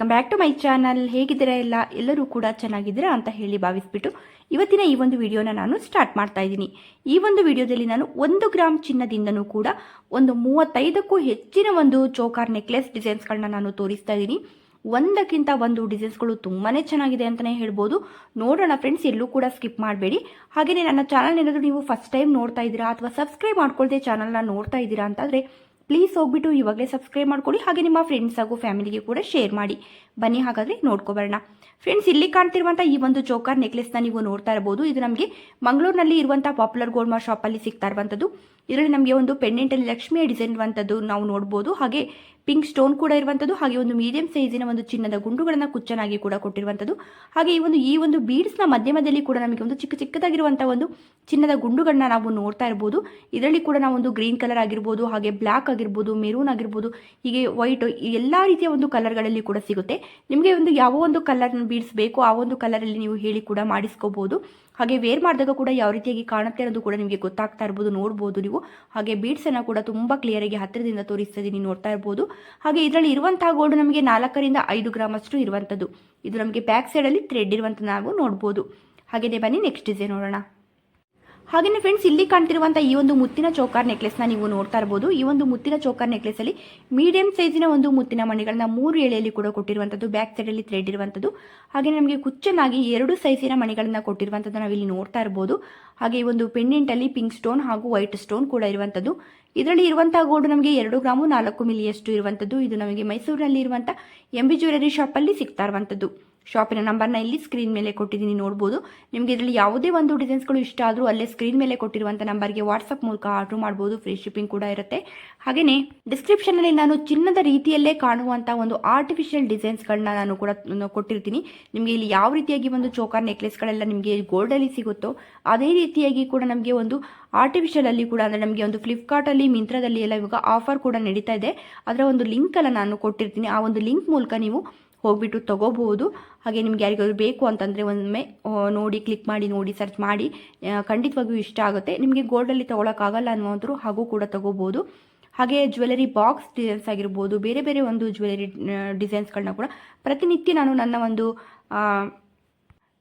Welcome back to my channel. ಹೇಗಿದ್ದೀರಾ ಎಲ್ಲ? ಎಲ್ಲರೂ ಕೂಡ ಚೆನ್ನಾಗಿದ್ದೀರಾ ಅಂತ ಹೇಳಿ ಭಾವಿಸ್ಬಿಟ್ಟು ಇವತ್ತಿನ ಈ ಒಂದು ವಿಡಿಯೋನ ನಾನು ಸ್ಟಾರ್ಟ್ ಮಾಡ್ತಾ ಇದ್ದೀನಿ. ಈ ಒಂದು ವಿಡಿಯೋದಲ್ಲಿ ನಾನು ಒಂದು ಗ್ರಾಮ್ ಚಿನ್ನದಿಂದನೂ ಕೂಡ ಒಂದು ಮೂವತ್ತೈದಕ್ಕೂ ಹೆಚ್ಚಿನ ಒಂದು ಚೋಕಾರ್ ನೆಕ್ಲೆಸ್ ಡಿಸೈನ್ಸ್ಗಳನ್ನ ನಾನು ತೋರಿಸ್ತಾ ಇದ್ದೀನಿ. ಒಂದಕ್ಕಿಂತ ಒಂದು ಡಿಸೈನ್ಸ್ಗಳು ತುಂಬಾ ಚೆನ್ನಾಗಿದೆ ಅಂತಲೇ ಹೇಳ್ಬೋದು. ನೋಡೋಣ ಫ್ರೆಂಡ್ಸ್, ಎಲ್ಲೂ ಕೂಡ ಸ್ಕಿಪ್ ಮಾಡಬೇಡಿ. ಹಾಗೆಯೇ ನನ್ನ ಚಾನಲ್ ಏನಾದರೂ ನೀವು ಫಸ್ಟ್ ಟೈಮ್ ನೋಡ್ತಾ ಇದ್ದೀರಾ ಅಥವಾ ಸಬ್ಸ್ಕ್ರೈಬ್ ಮಾಡ್ಕೊಳ್ದೆ ಚಾನಲ್ನ ನೋಡ್ತಾ ಇದ್ದೀರಾ ಅಂತಂದರೆ ಪ್ಲೀಸ್ ಹೋಗ್ಬಿಟ್ಟು ಇವಾಗಲೇ ಸಬ್ಸ್ಕ್ರೈಬ್ ಮಾಡ್ಕೊಳ್ಳಿ, ಹಾಗೆ ನಿಮ್ಮ ಫ್ರೆಂಡ್ಸ್ ಹಾಗೂ ಫ್ಯಾಮಿಲಿಗೆ ಕೂಡ ಶೇರ್ ಮಾಡಿ. ಬನ್ನಿ ಹಾಗಾದರೆ ನೋಡ್ಕೊಬರೋಣ ಫ್ರೆಂಡ್ಸ್ ಇಲ್ಲಿ ಕಾಣ್ತಿರುವಂಥ ಈ ಒಂದು ಚೋಕರ್ ನೆಕ್ಲೆಸ್ನ ನೀವು ನೋಡ್ತಾ ಇರಬಹುದು ಇದು ನಮಗೆ ಮಂಗಳೂರಿನಲ್ಲಿ ಇರುವಂಥ ಪಾಪ್ಯುಲರ್ ಗೋಲ್ಡ್ ಮಾರ್ ಶಾಪಲ್ಲಿ ಸಿಗ್ತಾ ಇರುವಂಥದ್ದು ಇದರಲ್ಲಿ ನಮಗೆ ಒಂದು ಪೆಂಡೆಂಟಲ್ಲಿ ಲಕ್ಷ್ಮಿಯ ಡಿಸೈನ್ ಇರುವಂಥದ್ದು ನಾವು ನೋಡ್ಬೋದು. ಹಾಗೆ ಪಿಂಕ್ ಸ್ಟೋನ್ ಕೂಡ ಇರುವಂಥದ್ದು ಹಾಗೆ ಒಂದು ಮೀಡಿಯಂ ಸೈಜಿನ ಒಂದು ಚಿನ್ನದ ಗುಂಡುಗಳನ್ನು ಕುಚ್ಚನಾಗಿ ಕೂಡ ಕೊಟ್ಟಿರುವಂಥದ್ದು ಹಾಗೆ ಈ ಒಂದು ಈ ಒಂದು ಬೀಡ್ಸ್ನ ಮಧ್ಯ ಮಧ್ಯದಲ್ಲಿ ಕೂಡ ನಮಗೆ ಒಂದು ಚಿಕ್ಕ ಚಿಕ್ಕದಾಗಿರುವಂಥ ಒಂದು ಚಿನ್ನದ ಗುಂಡುಗಳನ್ನ ನಾವು ನೋಡ್ತಾ ಇರ್ಬೋದು. ಇದರಲ್ಲಿ ಕೂಡ ನಾವು ಒಂದು ಗ್ರೀನ್ ಕಲರ್ ಆಗಿರ್ಬೋದು, ಹಾಗೆ ಬ್ಲ್ಯಾಕ್ ಆಗಿರ್ಬೋದು ಮೆರೂನ್ ಆಗಿರ್ಬೋದು, ಹೀಗೆ ವೈಟ್ ಎಲ್ಲ ರೀತಿಯ ಒಂದು ಕಲರ್ಗಳಲ್ಲಿ ಕೂಡ ಸಿಗುತ್ತೆ. ನಿಮಗೆ ಒಂದು ಯಾವ ಒಂದು ಕಲರ್ ಬೀಡ್ಸ್ ಬೇಕೋ ಆ ಒಂದು ಕಲರಲ್ಲಿ ನೀವು ಹೇಳಿ ಕೂಡ ಮಾಡಿಸ್ಕೋಬಹುದು ಹಾಗೆ ವೇರ್ ಮಾಡಿದಾಗ ಕೂಡ ಯಾವ ರೀತಿಯಾಗಿ ಕಾಣುತ್ತೆ ಅನ್ನೋದು ಕೂಡ ನಿಮಗೆ ಗೊತ್ತಾಗ್ತಾ ಇರ್ಬೋದು, ನೋಡ್ಬೋದು ನೀವು. ಹಾಗೆ ಬೀಡ್ಸ್ ಅನ್ನ ಕೂಡ ತುಂಬ ಕ್ಲಿಯರ್ ಆಗಿ ಹತ್ತಿರದಿಂದ ತೋರಿಸ್ತಾ ಇದ್ದೀನಿ ನೋಡ್ತಾ ಇರ್ಬೋದು. ಹಾಗೆ ಇದರಲ್ಲಿ ಇರುವಂತಹ ಗೋಲ್ಡ್ ನಮಗೆ ನಾಲ್ಕರಿಂದ ಐದು ಗ್ರಾಮ್ ಅಷ್ಟು ಇರುವಂಥದ್ದು ಇದು ನಮಗೆ ಬ್ಯಾಕ್ ಸೈಡಲ್ಲಿ ಥ್ರೆಡ್ ಇರುವಂಥ ನಾವು ನೋಡ್ಬೋದು. ಹಾಗೆಯೇ ಬನ್ನಿ ನೆಕ್ಸ್ಟ್ ಡಿಸೈನ್ ನೋಡೋಣ. ಹಾಗೆಯೇ ಫ್ರೆಂಡ್ಸ್ ಇಲ್ಲಿ ಕಾಣ್ತಿರುವಂಥ ಈ ಒಂದು ಮುತ್ತಿನ ಚೌಕಾರ್ ನೆಕ್ಲೆಸ್ನ ನೀವು ನೋಡ್ತಾ ಇರಬಹುದು ಈ ಒಂದು ಮುತ್ತಿನ ಚೌಕಾರ್ ನೆಕ್ಲೆಸಲ್ಲಿ ಮೀಡಿಯಂ ಸೈಜಿನ ಒಂದು ಮುತ್ತಿನ ಮಣಿಗಳನ್ನ ಮೂರು ಎಳೆಯಲ್ಲಿ ಕೂಡ ಕೊಟ್ಟಿರುವಂಥದ್ದು ಬ್ಯಾಕ್ ಸೈಡಲ್ಲಿ ಥ್ರೆಡ್ ಇರುವಂಥದ್ದು ಹಾಗೆ ನಮಗೆ ಕುಚ್ಚನಾಗಿ ಎರಡು ಸೈಜಿನ ಮಣಿಗಳನ್ನ ಕೊಟ್ಟಿರುವಂಥದ್ದು ನಾವಿಲ್ಲಿ ನೋಡ್ತಾ ಇರಬಹುದು ಹಾಗೆ ಈ ಒಂದು ಪೆಂಡೆಂಟಲ್ಲಿ ಪಿಂಕ್ ಸ್ಟೋನ್ ಹಾಗೂ ವೈಟ್ ಸ್ಟೋನ್ ಕೂಡ ಇರುವಂಥದ್ದು ಇದರಲ್ಲಿ ಇರುವಂತಹ ಗೋಲ್ಡ್ ನಮಗೆ ಎರಡು ಗ್ರಾಮು ನಾಲ್ಕು ಮಿಲಿಯಷ್ಟು ಇರುವಂಥದ್ದು ಇದು ನಮಗೆ ಮೈಸೂರಿನಲ್ಲಿ ಇರುವಂಥ ಎಂ ಬಿ ಜ್ಯುವೆಲರಿ ಶಾಪಲ್ಲಿ ಸಿಗ್ತಾ ಇರುವಂಥದ್ದು ಶಾಪಿನ ನಂಬರ್ನ ಇಲ್ಲಿ ಸ್ಕ್ರೀನ್ ಮೇಲೆ ಕೊಟ್ಟಿದ್ದೀನಿ, ನೋಡ್ಬೋದು. ನಿಮಗೆ ಇದರಲ್ಲಿ ಯಾವುದೇ ಒಂದು ಡಿಸೈನ್ಸ್ಗಳು ಇಷ್ಟ ಆದರೂ ಅಲ್ಲೇ ಸ್ಕ್ರೀನ್ ಮೇಲೆ ಕೊಟ್ಟಿರುವಂಥ ನಂಬರ್ಗೆ ವಾಟ್ಸಪ್ ಮೂಲಕ ಆರ್ಡರ್ ಮಾಡ್ಬೋದು, ಫ್ರೀ ಶಿಪ್ಪಿಂಗ್ ಕೂಡ ಇರುತ್ತೆ. ಹಾಗೆಯೇ ಡಿಸ್ಕ್ರಿಪ್ಷನಲ್ಲಿ ನಾನು ಚಿನ್ನದ ರೀತಿಯಲ್ಲೇ ಕಾಣುವಂಥ ಒಂದು ಆರ್ಟಿಫಿಷಿಯಲ್ ಡಿಸೈನ್ಸ್ಗಳನ್ನ ನಾನು ಕೂಡ ಕೊಟ್ಟಿರ್ತೀನಿ. ನಿಮಗೆ ಇಲ್ಲಿ ಯಾವ ರೀತಿಯಾಗಿ ಒಂದು ಚೋಕಾರ್ ನೆಕ್ಲೆಸ್ಗಳೆಲ್ಲ ನಿಮಗೆ ಗೋಲ್ಡಲ್ಲಿ ಸಿಗುತ್ತೋ, ಅದೇ ರೀತಿಯಾಗಿ ಕೂಡ ನಮಗೆ ಒಂದು ಆರ್ಟಿಫಿಷಿಯಲ್ ಅಲ್ಲಿ ಕೂಡ ಅಂದರೆ ನಮಗೆ ಒಂದು ಫ್ಲಿಪ್ಕಾರ್ಟಲ್ಲಿ ಮಿಂತ್ರದಲ್ಲಿ ಎಲ್ಲ ಇವಾಗ ಆಫರ್ ಕೂಡ ನಡೀತಾ ಇದೆ. ಅದರ ಒಂದು ಲಿಂಕನ್ನು ನಾನು ಕೊಟ್ಟಿರ್ತೀನಿ. ಆ ಒಂದು ಲಿಂಕ್ ಮೂಲಕ ನೀವು ಹೋಗ್ಬಿಟ್ಟು ತೊಗೋಬೋದು ಹಾಗೆ ನಿಮ್ಗೆ ಯಾರಿಗಾದ್ರು ಬೇಕು ಅಂತಂದರೆ ಒಮ್ಮೆ ನೋಡಿ ಕ್ಲಿಕ್ ಮಾಡಿ, ನೋಡಿ ಸರ್ಚ್ ಮಾಡಿ ಖಂಡಿತವಾಗಿಯೂ ಇಷ್ಟ ಆಗುತ್ತೆ. ನಿಮಗೆ ಗೋಲ್ಡಲ್ಲಿ ತೊಗೊಳಕ್ಕಾಗಲ್ಲ ಅನ್ನುವಂಥರು ಹಾಗೂ ಕೂಡ ತೊಗೋಬೋದು ಹಾಗೆ ಜ್ಯುವೆಲರಿ ಬಾಕ್ಸ್ ಡಿಸೈನ್ಸ್ ಆಗಿರ್ಬೋದು, ಬೇರೆ ಬೇರೆ ಒಂದು ಜ್ಯುವೆಲರಿ ಡಿಸೈನ್ಸ್ಗಳನ್ನ ಕೂಡ ಪ್ರತಿನಿತ್ಯ ನಾನು ನನ್ನ ಒಂದು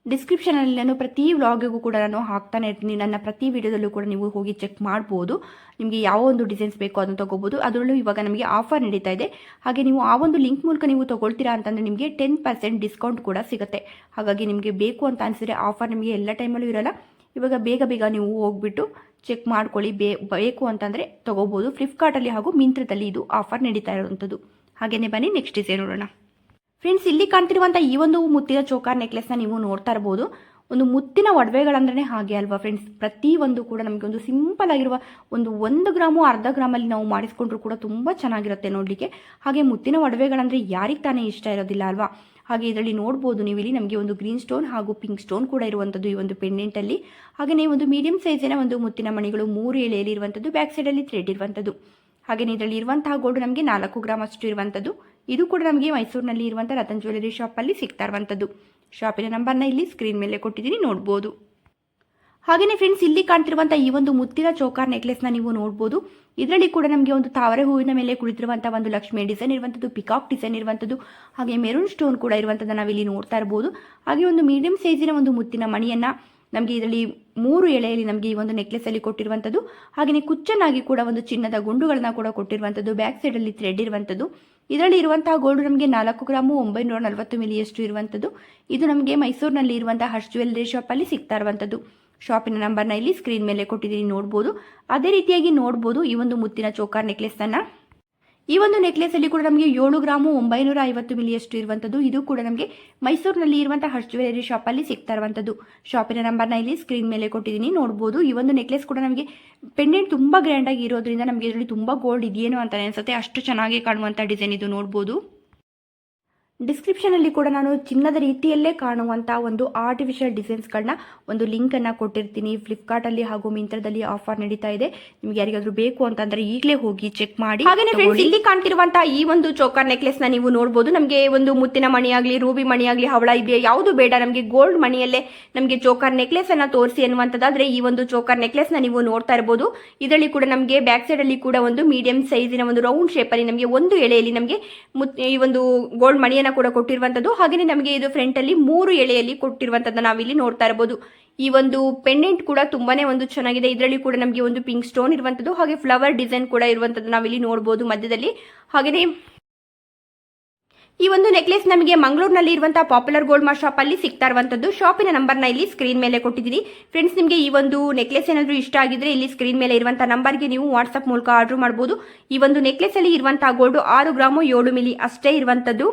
ಡಿಸ್ಕ್ರಿಪ್ಷನಲ್ಲಿ ನಾನು ಪ್ರತಿ ವ್ಲಾಗಿಗೂ ಕೂಡ ನಾನು ಹಾಕ್ತಾನೆ ಇರ್ತೀನಿ. ನನ್ನ ಪ್ರತಿ ವಿಡಿಯೋದಲ್ಲೂ ಕೂಡ ನೀವು ಹೋಗಿ ಚೆಕ್ ಮಾಡ್ಬೋದು. ನಿಮಗೆ ಯಾವ ಒಂದು ಡಿಸೈನ್ಸ್ ಬೇಕೋ ಅದನ್ನು ತೊಗೋಬೋದು. ಅದರಲ್ಲೂ ಇವಾಗ ನಮಗೆ ಆಫರ್ ನಡೀತಾ ಇದೆ. ಹಾಗೆ ನೀವು ಆ ಒಂದು ಲಿಂಕ್ ಮೂಲಕ ನೀವು ತೊಗೊಳ್ತೀರಾ ಅಂತಂದರೆ ನಿಮಗೆ ಟೆನ್ ಪರ್ಸೆಂಟ್ ಡಿಸ್ಕೌಂಟ್ ಕೂಡ ಸಿಗುತ್ತೆ. ಹಾಗಾಗಿ ನಿಮಗೆ ಬೇಕು ಅಂತ ಅನಿಸಿದ್ರೆ ಆಫರ್ ನಿಮಗೆ ಎಲ್ಲ ಟೈಮಲ್ಲೂ ಇರಲ್ಲ. ಇವಾಗ ಬೇಗ ಬೇಗ ನೀವು ಹೋಗ್ಬಿಟ್ಟು ಚೆಕ್ ಮಾಡ್ಕೊಳ್ಳಿ. ಬೇ, ಬೇಕು ಅಂತಂದರೆ ತೊಗೋಬೋದು. ಫ್ಲಿಪ್ಕಾರ್ಟಲ್ಲಿ ಹಾಗೂ ಮಿಂತ್ರದಲ್ಲಿ ಇದು ಆಫರ್ ನಡೀತಾ ಇರುವಂಥದ್ದು. ಹಾಗೆಯೇ ಬನ್ನಿ ನೆಕ್ಸ್ಟ್ ಡಿಸೈನ್ ನೋಡೋಣ. ಫ್ರೆಂಡ್ಸ್ ಇಲ್ಲಿ ಕಾಣ್ತಿರುವಂಥ ಈ ಒಂದು ಮುತ್ತಿನ ಚೋಕಾರ್ ನೆಕ್ಲೆಸ್ನ ನೀವು ನೋಡ್ತಾ ಇರ್ಬೋದು. ಒಂದು ಮುತ್ತಿನ ಒಡವೆಗಳಂದ್ರೆ ಹಾಗೆ ಅಲ್ವಾ ಫ್ರೆಂಡ್ಸ್ ಪ್ರತಿ ಒಂದು ಕೂಡ ನಮಗೆ ಒಂದು ಸಿಂಪಲ್ ಆಗಿರುವ ಒಂದು ಒಂದು ಗ್ರಾಮು, ಅರ್ಧ ಗ್ರಾಮಲ್ಲಿ ನಾವು ಮಾಡಿಸ್ಕೊಂಡ್ರು ಕೂಡ ತುಂಬ ಚೆನ್ನಾಗಿರುತ್ತೆ ನೋಡಲಿಕ್ಕೆ. ಹಾಗೆ ಮುತ್ತಿನ ಒಡವೆಗಳಂದ್ರೆ ಯಾರಿಗೆ ತಾನೇ ಇಷ್ಟ ಇರೋದಿಲ್ಲ ಅಲ್ವಾ? ಹಾಗೆ ಇದರಲ್ಲಿ ನೋಡ್ಬೋದು ನೀವು ಇಲ್ಲಿ ನಮಗೆ ಒಂದು ಗ್ರೀನ್ ಸ್ಟೋನ್ ಹಾಗೂ ಪಿಂಕ್ ಸ್ಟೋನ್ ಕೂಡ ಇರುವಂಥದ್ದು ಈ ಒಂದು ಪೆಂಡೆಂಟಲ್ಲಿ ಹಾಗೆಯೇ ಒಂದು ಮೀಡಿಯಂ ಸೈಜಿನ ಒಂದು ಮುತ್ತಿನ ಮಣಿಗಳು ಮೂರು ಎಳೆಯಲ್ಲಿ ಇರುವಂಥದ್ದು ಬ್ಯಾಕ್ ಸೈಡಲ್ಲಿ ಥ್ರೆಡ್ ಇರುವಂಥದ್ದು ಹಾಗೆಯೇ ಇದರಲ್ಲಿ ಇರುವಂತಹ ಗೋಲ್ಡ್ ನಮಗೆ ನಾಲ್ಕು ಗ್ರಾಮ್ ಅಷ್ಟು ಇರುವಂಥದ್ದು ಇದು ಕೂಡ ನಮಗೆ ಮೈಸೂರಿನಲ್ಲಿ ಇರುವಂಥ ರತನ್ ಜ್ಯುವೆಲರಿ ಶಾಪಲ್ಲಿ ಸಿಗ್ತಾ ಇರುವಂಥದ್ದು ಶಾಪಿನ ನಂಬರ್ನ ಇಲ್ಲಿ ಸ್ಕ್ರೀನ್ ಮೇಲೆ ಕೊಟ್ಟಿದ್ದೀನಿ, ನೋಡ್ಬೋದು. ಹಾಗೆಯೇ ಫ್ರೆಂಡ್ಸ್ ಇಲ್ಲಿ ಕಾಣ್ತಿರುವಂಥ ಈ ಒಂದು ಮುತ್ತಿನ ಚೌಕಾರ್ ನೆಕ್ಲೆಸ್ನ ನೀವು ನೋಡ್ಬೋದು. ಇದರಲ್ಲಿ ಕೂಡ ನಮಗೆ ಒಂದು ತಾವರೆ ಹೂವಿನ ಮೇಲೆ ಕುಳಿತಿರುವಂಥ ಒಂದು ಲಕ್ಷ್ಮಿ ಡಿಸೈನ್ ಇರುವಂಥದ್ದು ಪಿಕಾಕ್ ಡಿಸೈನ್ ಇರುವಂಥದ್ದು ಹಾಗೆ ಮೆರೂನ್ ಸ್ಟೋನ್ ಕೂಡ ಇರುವಂಥದ್ದು ನಾವಿಲ್ಲಿ ನೋಡ್ತಾ ಇರ್ಬೋದು. ಹಾಗೆ ಒಂದು ಮೀಡಿಯಂ ಸೈಜಿನ ಒಂದು ಮುತ್ತಿನ ಮಣಿಯನ್ನು ನಮಗೆ ಇದರಲ್ಲಿ ಮೂರು ಎಳೆಯಲ್ಲಿ ನಮಗೆ ಈ ಒಂದು ನೆಕ್ಲೆಸ್ ಅಲ್ಲಿ ಕೊಟ್ಟಿರುವಂಥದ್ದು ಹಾಗೆಯೇ ಕುಚ್ಚನಾಗಿ ಕೂಡ ಒಂದು ಚಿನ್ನದ ಗುಂಡುಗಳನ್ನ ಕೂಡ ಕೊಟ್ಟಿರುವಂಥದ್ದು ಬ್ಯಾಕ್ ಸೈಡಲ್ಲಿ ಥ್ರೆಡ್ ಇರುವಂಥದ್ದು ಇದರಲ್ಲಿ ಇರುವಂತಹ ಗೋಲ್ಡ್ ನಮಗೆ ನಾಲ್ಕು ಗ್ರಾಮು ಒಂಬೈನೂರ ನಲವತ್ತು ಮಿಲಿಯಷ್ಟು ಇರುವಂಥದ್ದು ಇದು ನಮಗೆ ಮೈಸೂರಿನಲ್ಲಿ ಇರುವಂತಹ ಹರ್ಷ್ ಜ್ಯುವೆಲ್ಲರಿ ಶಾಪಲ್ಲಿ ಸಿಗ್ತಾ ಇರುವಂಥದ್ದು ಶಾಪಿನ ನಂಬರ್ನ ಇಲ್ಲಿ ಸ್ಕ್ರೀನ್ ಮೇಲೆ ಕೊಟ್ಟಿದ್ದೀನಿ, ನೋಡ್ಬೋದು. ಅದೇ ರೀತಿಯಾಗಿ ನೋಡ್ಬೋದು ಈ ಒಂದು ಮುತ್ತಿನ ಚೋಕಾರ್ ನೆಕ್ಲೆಸ್ನ ಈ ಒಂದು ನೆಕ್ಲೆಸ್ ಅಲ್ಲಿ ಕೂಡ ನಮಗೆ ಏಳು ಗ್ರಾಮು ಒಂಬೈನೂರ ಐವತ್ತು ಮಿಲಿಯಷ್ಟು ಇರುವಂಥದ್ದು ಇದು ಕೂಡ ನಮಗೆ ಮೈಸೂರಿನಲ್ಲಿ ಇರುವಂತಹ ಹರ್ಷ್ ಜ್ಯುವೆಲರಿ ಶಾಪಲ್ಲಿ ಸಿಗ್ತಾ ಇರುವಂಥದ್ದು ಶಾಪಿನ ನಂಬರ್ನ ಇಲ್ಲಿ ಸ್ಕ್ರೀನ್ ಮೇಲೆ ಕೊಟ್ಟಿದ್ದೀನಿ. ನೋಡಬಹುದು ಈ ಒಂದು ನೆಕ್ಲೆಸ್ ಕೂಡ ನಮಗೆ ಪೆಂಡೆಂಟ್ ತುಂಬಾ ಗ್ರ್ಯಾಂಡ್ ಆಗಿ ಇರೋದ್ರಿಂದ ನಮಗೆ ಇದರಲ್ಲಿ ತುಂಬಾ ಗೋಲ್ಡ್ ಇದೆಯೇನೋ ಅಂತ ಅನ್ಸುತ್ತೆ. ಅಷ್ಟು ಚೆನ್ನಾಗಿ ಕಾಣುವಂಥ ಡಿಸೈನ್ ಇದು ನೋಡ್ಬೋದು. ಡಿಸ್ಕ್ರಿಪ್ಷನಲ್ಲಿ ಕೂಡ ನಾನು ಚಿನ್ನದ ರೀತಿಯಲ್ಲೇ ಕಾಣುವಂತಹ ಒಂದು ಆರ್ಟಿಫಿಷಿಯಲ್ ಡಿಸೈನ್ಸ್ ಗಳನ್ನ ಒಂದು ಲಿಂಕ್ ಅನ್ನ ಕೊಟ್ಟಿರ್ತೀನಿ. ಫ್ಲಿಪ್ಕಾರ್ಟ್ ಅಲ್ಲಿ ಹಾಗೂ ಮಿಂತ್ರದಲ್ಲಿ ಆಫರ್ ನಡೀತಾ ಇದೆ. ನಿಮ್ಗೆ ಯಾರಿಗಾದ್ರೂ ಬೇಕು ಅಂತಂದ್ರೆ ಈಗಲೇ ಹೋಗಿ ಚೆಕ್ ಮಾಡಿ. ಹಾಗೆ ಫ್ರೆಂಡ್ಸ್ ಇಲ್ಲಿ ಕಾಣ್ತಿರುವಂತಹ ಈ ಒಂದು ಚೋಕರ್ ನೆಕ್ಲೆಸ್ನ ನೀವು ನೋಡಬಹುದು ನಮಗೆ ಒಂದು ಮುತ್ತಿನ ಮಣಿ ಆಗಲಿ ರೂಬಿ ಮಣಿ ಆಗಲಿ ಹವಳ ಇದೆಯಾ ಯಾವುದು ಬೇಡ. ನಮಗೆ ಗೋಲ್ಡ್ ಮಣಿಯಲ್ಲೇ ನಮಗೆ ಚೋಕರ್ ನೆಕ್ಲೆಸ್ ಅನ್ನ ತೋರಿಸಿ ಅನ್ನುವಂಥದ್ದಾದ್ರೆ ಈ ಒಂದು ಚೋಕರ್ ನೆಕ್ಲೆಸ್ನ ನೀವು ನೋಡ್ತಾ ಇರಬಹುದು ಇದರಲ್ಲಿ ಕೂಡ ನಮಗೆ ಬ್ಯಾಕ್ ಸೈಡ್ ಅಲ್ಲಿ ಕೂಡ ಒಂದು ಮೀಡಿಯಂ ಸೈಜಿನ ಒಂದು ರೌಂಡ್ ಶೇಪ್ ಅಲ್ಲಿ ನಮಗೆ ಒಂದು ಎಳೆಯಲ್ಲಿ ನಮಗೆ ಈ ಒಂದು ಗೋಲ್ಡ್ ಮಣಿಯನ್ನ ಡಿಸೈನ್ ಕೂಡ ಕೊಟ್ಟಿರುವಂತದ್ದು. ಹಾಗೆಯೇ ನಮಗೆ ಇದು ಫ್ರಂಟ್ ಅಲ್ಲಿ ಮೂರು ಎಳೆಯಲ್ಲಿ ಕೊಟ್ಟಿರುವಂತದ್ದನ್ನ ನಾವಿಲ್ಲಿ ನೋಡ್ತಾ ಇರಬಹುದು. ಈ ಒಂದು ಪೆಂಡೆಂಟ್ ಕೂಡ ತುಂಬಾನೇ ಒಂದು ಚೆನ್ನಾಗಿದೆ. ಇದರಲ್ಲಿ ಕೂಡ ನಮಗೆ ಒಂದು ಪಿಂಕ್ ಸ್ಟೋನ್ ಇರುವಂತದ್ದು, ಹಾಗೆ ಫ್ಲವರ್ ಡಿಸೈನ್ ಕೂಡ ಇರುವಂತದ್ದು ನಾವಿಲ್ಲಿ ನೋಡಬಹುದು ಮಧ್ಯದಲ್ಲಿ. ಹಾಗೆಯೇ ಈ ಒಂದು ನೆಕ್ಲೆಸ್ ನಮಗೆ ಮಂಗಳೂರಿನಲ್ಲಿ ಇರುವಂತಹ ಪಾಪ್ಯುಲರ್ ಗೋಲ್ಡ್ ಮಾರ್ ಶಾಪ್ ಅಲ್ಲಿ ಸಿಗ್ತಾ ಇರುವಂತದ್ದು. ಶಾಪಿನ ನಂಬರ್ನ ಇಲ್ಲಿ ಸ್ಕ್ರೀನ್ ಮೇಲೆ ಕೊಟ್ಟಿದ್ದೀನಿ ಫ್ರೆಂಡ್ಸ್ ನಿಮಗೆ ಈ ಒಂದು ನೆಕ್ಲೆಸ್ ಏನಾದರೂ ಇಷ್ಟ ಆಗಿದ್ರೆ ಇಲ್ಲಿ ಸ್ಕ್ರೀನ್ ಮೇಲೆ ಇರುವಂತಹ ನಂಬರ್ಗೆ ನೀವು ವಾಟ್ಸ್ಆಪ್ ಮೂಲಕ ಆರ್ಡರ್ ಮಾಡಬಹುದು ಈ ಒಂದು ನೆಕ್ಲೆಸ್ ಅಲ್ಲಿ ಇರುವಂತಹ ಗೋಲ್ಡ್ ಆರು ಗ್ರಾಮು ಏಳು ಮಿಲಿ ಅಷ್ಟೇ ಇರುವಂತದ್ದು.